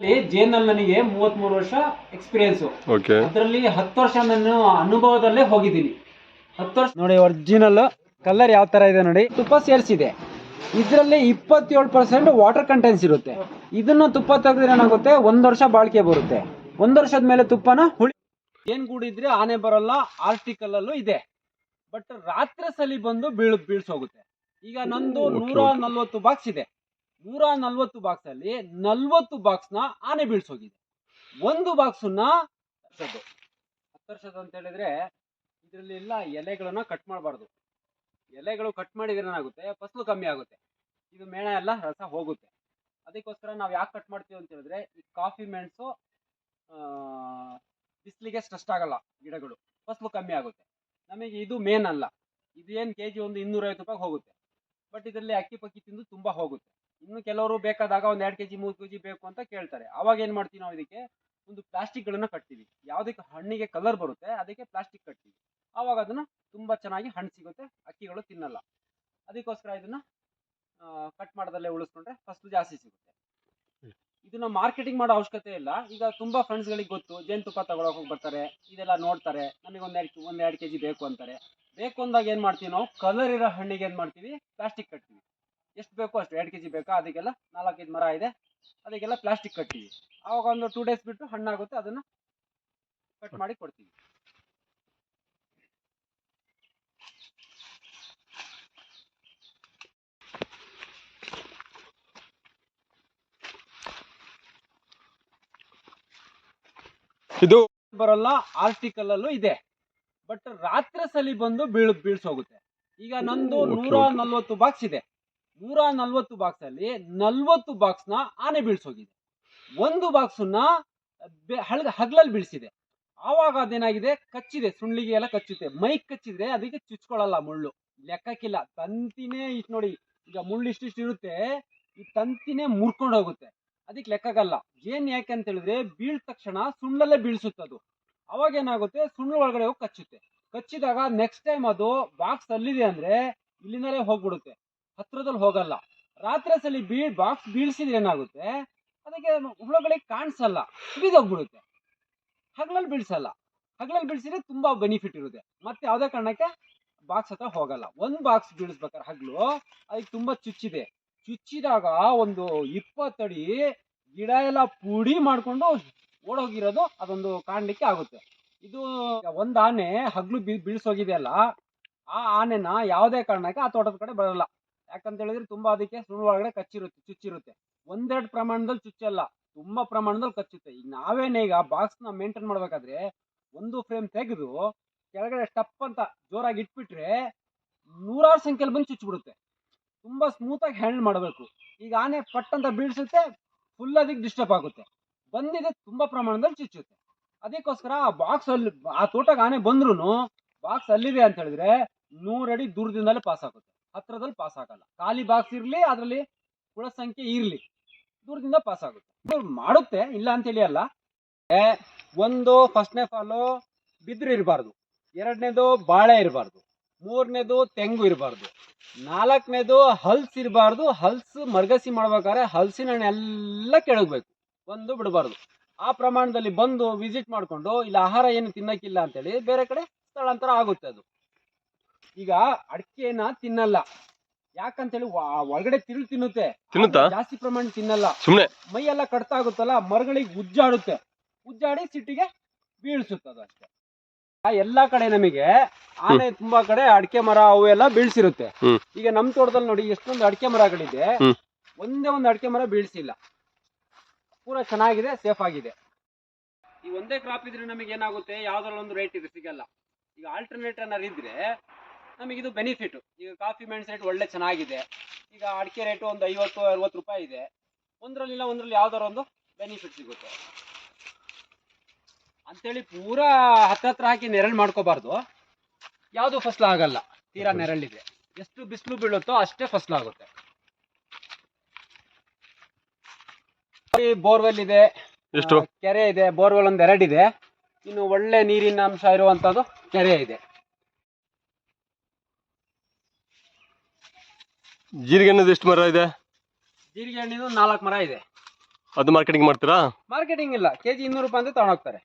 ಜೇನಲ್ಲಿ ನನಗೆ ಮೂವತ್ಮೂರು ವರ್ಷ ಎಕ್ಸ್ಪೀರಿಯನ್ಸ್ ಓಕೆ ಅದರಲ್ಲಿ ಹತ್ತು ವರ್ಷ ನಾನು ಅನುಭವದಲ್ಲೇ ಹೋಗಿದ್ದೀನಿ. ಹತ್ತು ವರ್ಷ ನೋಡಿ ಒರಿಜಿನಲ್ ಕಲರ್ ಯಾವ ತರ ಇದೆ ನೋಡಿ. ತುಪ್ಪ ಸೇರಿಸಿದೆ. ಇದರಲ್ಲಿ ಇಪ್ಪತ್ತೇಳು ಪರ್ಸೆಂಟ್ ವಾಟರ್ ಕಂಟೆನ್ಸ್ ಇರುತ್ತೆ. ಇದನ್ನ ತುಪ್ಪ ತೆಗೆದ್ರೆ ಏನಾಗುತ್ತೆ? ಒಂದ್ ವರ್ಷ ಬಾಳಿಕೆ ಬರುತ್ತೆ. ಒಂದ್ ವರ್ಷದ ಮೇಲೆ ತುಪ್ಪನ ಹುಳಿ ಏನ್ ಗೂಡಿದ್ರೆ ಆನೆ ಬರಲ್ಲ ಆರ್ಟಿಕಲ್ ಅಲ್ಲೂ ಇದೆ. ಬಟ್ ರಾತ್ರಿ ಸಲಿ ಬಂದು ಬೀಳ್ ಬೀಳ್ಸೋಗುತ್ತೆ. ಈಗ ನಂದು ನೂರ. ನಲ್ವತ್ತು ಬಾಕ್ಸ್ ಇದೆ. ನೂರ ನಲ್ವತ್ತು ಬಾಕ್ಸ್ ಅಲ್ಲಿ ನಲ್ವತ್ತು ಬಾಕ್ಸ್ನ ಆನೆ ಬೀಳ್ಸೋಗಿದೆ. ಒಂದು ಬಾಕ್ಸನ್ನ ಹತ್ತು ವರ್ಷದ ಅಂತ ಹೇಳಿದ್ರೆ ಇದರಲ್ಲಿ ಎಲ್ಲ ಎಲೆಗಳನ್ನ ಕಟ್ ಮಾಡಬಾರ್ದು. ಎಲೆಗಳು ಕಟ್ ಮಾಡಿದ್ರೆ ಏನಾಗುತ್ತೆ? ಫಸಲು ಕಮ್ಮಿ ಆಗುತ್ತೆ. ಇದು ಮೇಣ ಎಲ್ಲ ರಸ ಹೋಗುತ್ತೆ. ಅದಕ್ಕೋಸ್ಕರ ನಾವು ಯಾಕೆ ಕಟ್ ಮಾಡ್ತೀವಿ ಅಂತ ಹೇಳಿದ್ರೆ ಈ ಕಾಫಿ ಮೆಣಸು ಬಿಸಿಲಿಗೆ ಸ್ಟ್ರೆಸ್ಟ್ ಆಗಲ್ಲ ಗಿಡಗಳು. ಫಸಲು ಕಮ್ಮಿ ಆಗುತ್ತೆ. ನಮಗೆ ಇದು ಮೇನ್ ಅಲ್ಲ. ಇದು ಏನು ಕೆ ಜಿ ಒಂದು ಇನ್ನೂರೈವತ್ತು ರೂಪಾಯಿ ಹೋಗುತ್ತೆ. ಬಟ್ ಇದರಲ್ಲಿ ಅಕ್ಕಿ ಪಕ್ಕಿ ತಿಂದು ತುಂಬಾ ಹೋಗುತ್ತೆ. ಇನ್ನು ಕೆಲವರು ಬೇಕಾದಾಗ ಒಂದು ಎರಡು ಕೆ ಜಿ ಮೂರು ಕೆ ಜಿ ಬೇಕು ಅಂತ ಕೇಳ್ತಾರೆ. ಅವಾಗ ಏನು ಮಾಡ್ತೀವಿ ನಾವು ಇದಕ್ಕೆ? ಒಂದು ಪ್ಲಾಸ್ಟಿಕ್ಗಳನ್ನು ಕಟ್ತೀವಿ. ಯಾವುದಕ್ಕೆ? ಹಣ್ಣಿಗೆ ಕಲರ್ ಬರುತ್ತೆ, ಅದಕ್ಕೆ ಪ್ಲಾಸ್ಟಿಕ್ ಕಟ್ತೀವಿ. ಆವಾಗ ಅದನ್ನ ತುಂಬಾ ಚೆನ್ನಾಗಿ ಹಣ್ಣು ಸಿಗುತ್ತೆ, ಅಕ್ಕಿಗಳು ತಿನ್ನಲ್ಲ. ಅದಕ್ಕೋಸ್ಕರ ಇದನ್ನ ಕಟ್ ಮಾಡೋದಲ್ಲೇ ಉಳಿಸ್ಕೊಂಡ್ರೆ ಫಸ್ಟ್ ಜಾಸ್ತಿ ಸಿಗುತ್ತೆ. ಇದನ್ನ ಮಾರ್ಕೆಟಿಂಗ್ ಮಾಡೋ ಅವಶ್ಯಕತೆ ಇಲ್ಲ. ಈಗ ತುಂಬಾ ಫ್ರೆಂಡ್ಸ್ಗಳಿಗೆ ಗೊತ್ತು ಜೇನುತುಪ್ಪ ತಗೊಳಕ್ ಹೋಗಿ ಬರ್ತಾರೆ, ಇದೆಲ್ಲ ನೋಡ್ತಾರೆ ನಮಗೆ ಒಂದ್ ಎರಡು ಕೆ ಜಿ ಕೆಜಿ ಬೇಕು ಅಂತಾರೆ. ಬೇಕು ಅಂದಾಗ ಏನು ಮಾಡ್ತೀವಿ ನಾವು? ಕಲರ್ ಇರೋ ಹಣ್ಣಿಗೆ ಏನು ಮಾಡ್ತೀವಿ? ಪ್ಲಾಸ್ಟಿಕ್ ಕಟ್ತೀವಿ. ಎಷ್ಟು ಬೇಕೋ ಅಷ್ಟು ಎರಡು ಕೆಜಿ ಬೇಕಾ? ಅದಕ್ಕೆಲ್ಲ ನಾಲ್ಕೈದು ಮರ ಇದೆ. ಅದಕ್ಕೆಲ್ಲ ಪ್ಲಾಸ್ಟಿಕ್ ಕಟ್ತೀವಿ ಆವಾಗ ಒಂದು ಟೂ ಡೇಸ್ ಬಿಟ್ಟು ಹಣ್ಣಾಗುತ್ತೆ. ಅದನ್ನ ಕಟ್ ಮಾಡಿ ಕೊಡ್ತೀವಿ. ಇದು ಬರಲ್ಲ ಆರ್ಟಿಕಲ್ ಅಲ್ಲೂ ಇದೆ. ಬಟ್ ರಾತ್ರಿ ಸಲಿ ಬಂದು ಬೀಳ್ ಬೀಳ್ಸೋಗುತ್ತೆ. ಈಗ ನಂದು ನೂರ ನಲ್ವತ್ತು ಬಾಕ್ಸ್ ಇದೆ. ನೂರ ನಲ್ವತ್ತು ಬಾಕ್ಸ್ ಅಲ್ಲಿ ನಲ್ವತ್ತು ಬಾಕ್ಸ್ನ ಆನೆ ಬೀಳ್ಸೋಗಿದೆ. ಒಂದು ಬಾಕ್ಸ್ ಹಳಗ, ಹಗ್ಲಲ್ಲಿ ಬೀಳ್ಸಿದೆ. ಆವಾಗ ಅದೇನಾಗಿದೆ? ಕಚ್ಚಿದೆ. ಸುಳ್ಳಿಗೆ ಎಲ್ಲ ಕಚ್ಚುತ್ತೆ. ಮೈಕ್ ಕಚ್ಚಿದ್ರೆ ಅದಕ್ಕೆ ಚುಚ್ಕೊಳ್ಳಲ್ಲ ಮುಳ್ಳು. ಲೆಕ್ಕಕ್ಕಿಲ್ಲ ತಂತಿನೇ ಇಷ್ಟು ನೋಡಿ, ಈಗ ಮುಳ್ಳು ಇಷ್ಟಿಷ್ಟು ಇರುತ್ತೆ, ಈ ತಂತಿನೇ ಮುರ್ಕೊಂಡು ಹೋಗುತ್ತೆ. ಅದಕ್ಕೆ ಲೆಕ್ಕಗಲ್ಲ. ಏನ್ ಯಾಕೆ ಅಂತ ಹೇಳಿದ್ರೆ ಬೀಳ್ ತಕ್ಷಣ ಬೀಳ್ಸುತ್ತೆ ಅದು ಅವಾಗ ಏನಾಗುತ್ತೆ? ಸುಳ್ಳು ಒಳಗಡೆ ಹೋಗಿ ಕಚ್ಚುತ್ತೆ. ಕಚ್ಚಿದಾಗ ನೆಕ್ಸ್ಟ್ ಟೈಮ್ ಅದು ಬಾಕ್ಸ್ ಅಲ್ಲಿದೆ ಅಂದ್ರೆ ಇಲ್ಲಿಂದಲೇ ಹೋಗ್ಬಿಡುತ್ತೆ. ಹತ್ರದಲ್ಲಿ ಹೋಗಲ್ಲ. ರಾತ್ರಿ ಸಲ ಬೀಳ್ ಬಾಕ್ಸ್ ಬೀಳ್ಸಿದ್ರೆ ಏನಾಗುತ್ತೆ? ಅದಕ್ಕೆ ಹುಳಗಳಿಗೆ ಕಾಣಿಸಲ್ಲ. ಬಿದ್ದೋಗ್ಬಿಡುತ್ತೆ ಹಗಲಲ್ಲಿ ಬೀಳ್ಸಲ್ಲ. ಹಗಲಲ್ಲಿ ಬೀಳ್ಸಿದ್ರೆ ತುಂಬಾ ಬೆನಿಫಿಟ್ ಇರುತ್ತೆ. ಮತ್ತೆ ಯಾವುದೇ ಕಾರಣಕ್ಕೆ? ಬಾಕ್ಸ್ ಹತ್ರ ಹೋಗಲ್ಲ. ಒಂದ್ ಬಾಕ್ಸ್ ಬೀಳಿಸ್ಬೇಕಾದ್ರೆ ಹಗ್ಲು ಅದಕ್ಕೆ ತುಂಬಾ ಚುಚ್ಚಿದೆ. ಚುಚ್ಚಿದಾಗ ಒಂದು ಇಪ್ಪತ್ತಡಿ ಗಿಡ ಎಲ್ಲ ಪುಡಿ ಮಾಡಿಕೊಂಡು ಓಡೋಗಿರೋದು ಅದೊಂದು ಕಾಣಲಿಕ್ಕೆ ಆಗುತ್ತೆ. ಇದು ಒಂದು ಆನೆ ಹಗ್ಲು ಬಿ- ಬೀಳ್ಸೋಗಿದೆಯಲ್ಲ ಆ ಆನೆನ ಯಾವುದೇ ಕಾರಣಕ್ಕೆ ಆ ತೋಟದ ಕಡೆ ಬರಲ್ಲ. ಯಾಕಂತ ಹೇಳಿದ್ರೆ ತುಂಬಾ ಅದಕ್ಕೆ ಸುಳ್ಳು ಒಳಗಡೆ ಕಚ್ಚಿರುತ್ತೆ, ಚುಚ್ಚಿರುತ್ತೆ. ಒಂದೆರಡು ಪ್ರಮಾಣದಲ್ಲಿ ಚುಚ್ಚಲ್ಲ, ತುಂಬಾ ಪ್ರಮಾಣದಲ್ಲಿ ಕಚ್ಚುತ್ತೆ. ಈಗ ನಾವೇನೇ ಈಗ ಬಾಕ್ಸ್ನ ಮೇಂಟೈನ್ ಮಾಡ್ಬೇಕಾದ್ರೆ ಒಂದು ಫ್ರೇಮ್ ತೆಗೆದು ಕೆಳಗಡೆ ಸ್ಟಪ್ ಅಂತ ಜೋರಾಗಿ ಇಟ್ಬಿಟ್ರೆ ನೂರಾರು ಸಂಖ್ಯೆಯಲ್ಲಿ ಬಂದು ಚುಚ್ಚಿಬಿಡುತ್ತೆ. ತುಂಬಾ ಸ್ಮೂತ್ ಆಗಿ ಹ್ಯಾಂಡಲ್ ಮಾಡಬೇಕು. ಈಗ ಆನೆ ಪಟ್ ಅಂತ ಬೀಳ್ಸುತ್ತೆ ಫುಲ್ ಅದಕ್ಕೆ ಡಿಸ್ಟರ್ಬ್ ಆಗುತ್ತೆ. ಬಂದಿದೆ, ತುಂಬಾ ಪ್ರಮಾಣದಲ್ಲಿ ಚುಚ್ಚುತ್ತೆ. ಅದಕ್ಕೋಸ್ಕರ ಆ ಬಾಕ್ಸ್ ಅಲ್ಲಿ, ಆ ತೋಟಕ್ಕೆ ಆನೆ ಬಂದ್ರು ಬಾಕ್ಸ್ ಅಲ್ಲಿದೆ ಅಂತ ಹೇಳಿದ್ರೆ ನೂರಡಿ ದೂರದಿಂದಲೇ ಪಾಸ್ ಆಗುತ್ತೆ. ಹತ್ರದಲ್ಲಿ ಪಾಸ್ ಆಗಲ್ಲ. ಖಾಲಿ ಬಾಕ್ಸ್ ಇರ್ಲಿ, ಅದರಲ್ಲಿ ಹುಳ ಸಂಖ್ಯೆ ಇರ್ಲಿ. ದೂರದಿಂದ ಪಾಸ್ ಆಗುತ್ತೆ. ಮಾಡುತ್ತೆ, ಇಲ್ಲ ಅಂತೇಳಿ ಅಲ್ಲ. ಒಂದು ಫಸ್ಟ್ನೇ ಫಾಲು ಬಿದ್ರು ಇರಬಾರ್ದು. ಎರಡನೇದು ಬಾಳೆ ಇರಬಾರ್ದು. ಮೂರನೇದು ತೆಂಗು ಇರಬಾರ್ದು. ನಾಲ್ಕನೇದು ಹಲ್ಸ್ ಇರಬಾರ್ದು. ಹಲ್ಸ್ ಮರ್ಗಸಿ ಮಾಡ್ಬೇಕಾದ್ರೆ ಹಲ್ಸಿನ ಎಲ್ಲ ಕೆಳಗ್ಬೇಕು ಒಂದು ಬಿಡಬಾರ್ದು. ಆ ಪ್ರಮಾಣದಲ್ಲಿ ಬಂದು ವಿಸಿಟ್ ಮಾಡಿಕೊಂಡು, ಇಲ್ಲ ಆಹಾರ ಏನು ತಿನ್ನಕ್ಕಿಲ್ಲ ಅಂತೇಳಿ ಬೇರೆ ಕಡೆ ಸ್ಥಳಾಂತರ ಆಗುತ್ತೆ ಅದು. ಈಗ ಅಡಿಕೆನ ತಿನ್ನಲ್ಲ. ಯಾಕಂತೇಳಿ ಹೇಳಿ ಒಳಗಡೆ ತಿರುಳು ತಿನ್ನುತ್ತೆ. ತಿನ್ನುತ್ತಾ? ಜಾಸ್ತಿ ಪ್ರಮಾಣ ತಿನ್ನಲ್ಲ. ಸುಮ್ನೆ. ಮೈ ಎಲ್ಲ ಕಡ್ತಾ ಆಗುತ್ತಲ್ಲ ಮರಗಳಿಗೆ ಉಜ್ಜಾಡುತ್ತೆ. ಉಜ್ಜಾಡಿ ಸಿಟ್ಟಿಗೆ ಬೀಳ್ಸುತ್ತದು ಅಷ್ಟೇ ಆ ಎಲ್ಲಾ ಕಡೆ ನಮಗೆ ಆನೆ ತುಂಬಾ ಕಡೆ ಅಡಿಕೆ ಮರ ಅವು ಎಲ್ಲ ಬೀಳ್ಸಿರುತ್ತೆ ಈಗ ನಮ್ ತೋಟದಲ್ಲಿ ನೋಡಿ ಎಷ್ಟೊಂದು ಅಡಿಕೆ ಮರಗಳಿದೆ. ಒಂದೇ ಒಂದು ಅಡಿಕೆ ಮರ ಬೀಳ್ಸಿಲ್ಲ. ಪೂರಾ ಚೆನ್ನಾಗಿದೆ ಸೇಫ್ ಆಗಿದೆ. ಈ ಒಂದೇ ಕ್ರಾಪ್ ಇದ್ರೆ ನಮಗೆ ಏನಾಗುತ್ತೆ? ಯಾವ್ದ್ರಲ್ಲಿ ಒಂದು ರೇಟ್ ಇದೆ ಸಿಗಲ್ಲ. ಈಗ ಆಲ್ಟರ್ನೇಟ್ ಏನಾರು ಇದ್ರೆ ನಮಗೆ ಇದು ಬೆನಿಫಿಟ್ ಈಗ ಕಾಫಿ ಮೆಣಸು ರೇಟ್ ಒಳ್ಳೆ ಚೆನ್ನಾಗಿದೆ. ಈಗ ಅಡಿಕೆ ರೇಟು ಒಂದು ಐವತ್ತು ಅರವತ್ತು ರೂಪಾಯಿ ಇದೆ. ಒಂದ್ರಲ್ಲಿಲ್ಲ ಒಂದ್ರಲ್ಲಿ ಯಾವ್ದಾರ ಒಂದು ಬೆನಿಫಿಟ್ ಸಿಗುತ್ತೆ. ಅಂತೇಳಿ ಪೂರಾ ಹತ್ತತ್ರ ಹಾಕಿ ನೆರಳು ಮಾಡ್ಕೋಬಾರ್ದು. ಯಾವುದು ಫಸಲು ಆಗಲ್ಲ. ತೀರಾ ನೆರಳಿದೆ. ಎಷ್ಟು ಬಿಸಿಲು ಬೀಳುತ್ತೋ ಅಷ್ಟೇ ಫಸಲು ಆಗುತ್ತೆ. ಬೋರ್ವೆಲ್ ಇದೆ. ಎಷ್ಟು? ಕೆರೆ ಇದೆ. ಬೋರ್ವೆಲ್ ಒಂದ್ ಎರಡಿದೆ ಇನ್ನು ಒಳ್ಳೆ ನೀರಿನ ಅಂಶ ಇರುವಂತದ್ದು ಕೆರೆ ಇದೆ. ಜೀರಿಗೆ ಅನ್ನೋದು ಎಷ್ಟು ಮರ ಇದೆ? ಜೀರಿಗೆ ಹಣ್ಣಿನ ನಾಲ್ಕು ಮರ ಇದೆ. ಅದು ಮಾರ್ಕೆಟಿಂಗ್ ಮಾಡ್ತೀರಾ? ಮಾರ್ಕೆಟಿಂಗ್ ಇಲ್ಲ. ಕೆಜಿ ಇನ್ನೂರು ರೂಪಾಯಿ ಅಂತ ತಗೊಂಡೋಗ್ತಾರೆ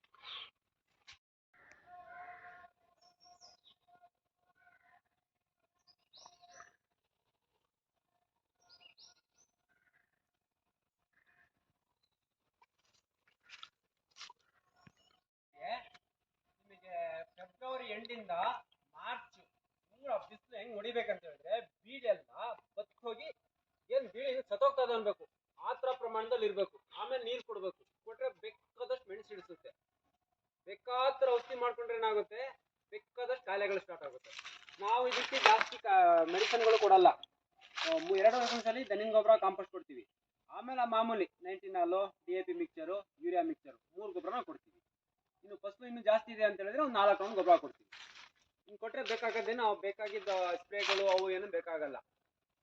ಫೆಬ್ರವರಿ ಎಂಡಿಂದ ಮಾರ್ಚ್ ಬಿಸಿಲು ಹೆಂಗ್ ಹೊಡಿಬೇಕಂತ ಹೇಳಿದ್ರೆ ಬೀಳೆಲ್ಲ ಬತ್ತೋಗಿ ಏನ್ ಬೀಳಿ ಸತ್ತೋಗ್ತದೆ ಅನ್ಬೇಕು. ಆ ಪ್ರಮಾಣದಲ್ಲಿ ಇರ್ಬೇಕು. ಆಮೇಲೆ ನೀರ್ ಕೊಡ್ಬೇಕು. ಕೊಟ್ರೆ ಬೇಕಾದಷ್ಟು ಮೆಣಸು ಹಿಡಿಸುತ್ತೆ. ಬೇಕಾದ್ರ ಔಷಧಿ ಮಾಡ್ಕೊಂಡ್ರೆ ಏನಾಗುತ್ತೆ? ಬೇಕಾದಷ್ಟು ಕಾಯಿಲೆಗಳು ಸ್ಟಾರ್ಟ್ ಆಗುತ್ತೆ. ನಾವು ಇದಕ್ಕೆ ಜಾಸ್ತಿ ಮೆಡಿಸಿನ್ಗಳು ಕೊಡಲ್ಲ. ಎರಡು ವರ್ಷದಲ್ಲಿ ದನಿನ್ ಗೊಬ್ಬರ ಕಾಂಪೋಸ್ಟ್ ಕೊಡ್ತೀವಿ. ಆಮೇಲೆ ಆ ಮಾಮೂಲಿ ನೈನ್ಟೀನ್ ಹಾಲು D A P mixture urea mixture ಮೂರು ಗೊಬ್ಬರನ ಕೊಡ್ತೀವಿ. ಇನ್ನು ಫಸಲು ಇನ್ನೂ ಜಾಸ್ತಿ ಇದೆ ಅಂತ ಹೇಳಿದ್ರೆ ಒಂದು ನಾಲ್ಕು ರೌಂಡ್ ಗೊಬ್ಬರ ಕೊಡ್ತೀವಿ. ಕೊಟ್ಟರೆ ಬೇಕಾಗದ್ದೇನು ಅವು ಬೇಕಾಗಿದ್ದ ಸ್ಪ್ರೇಗಳು ಅವು ಏನು ಬೇಕಾಗಲ್ಲ.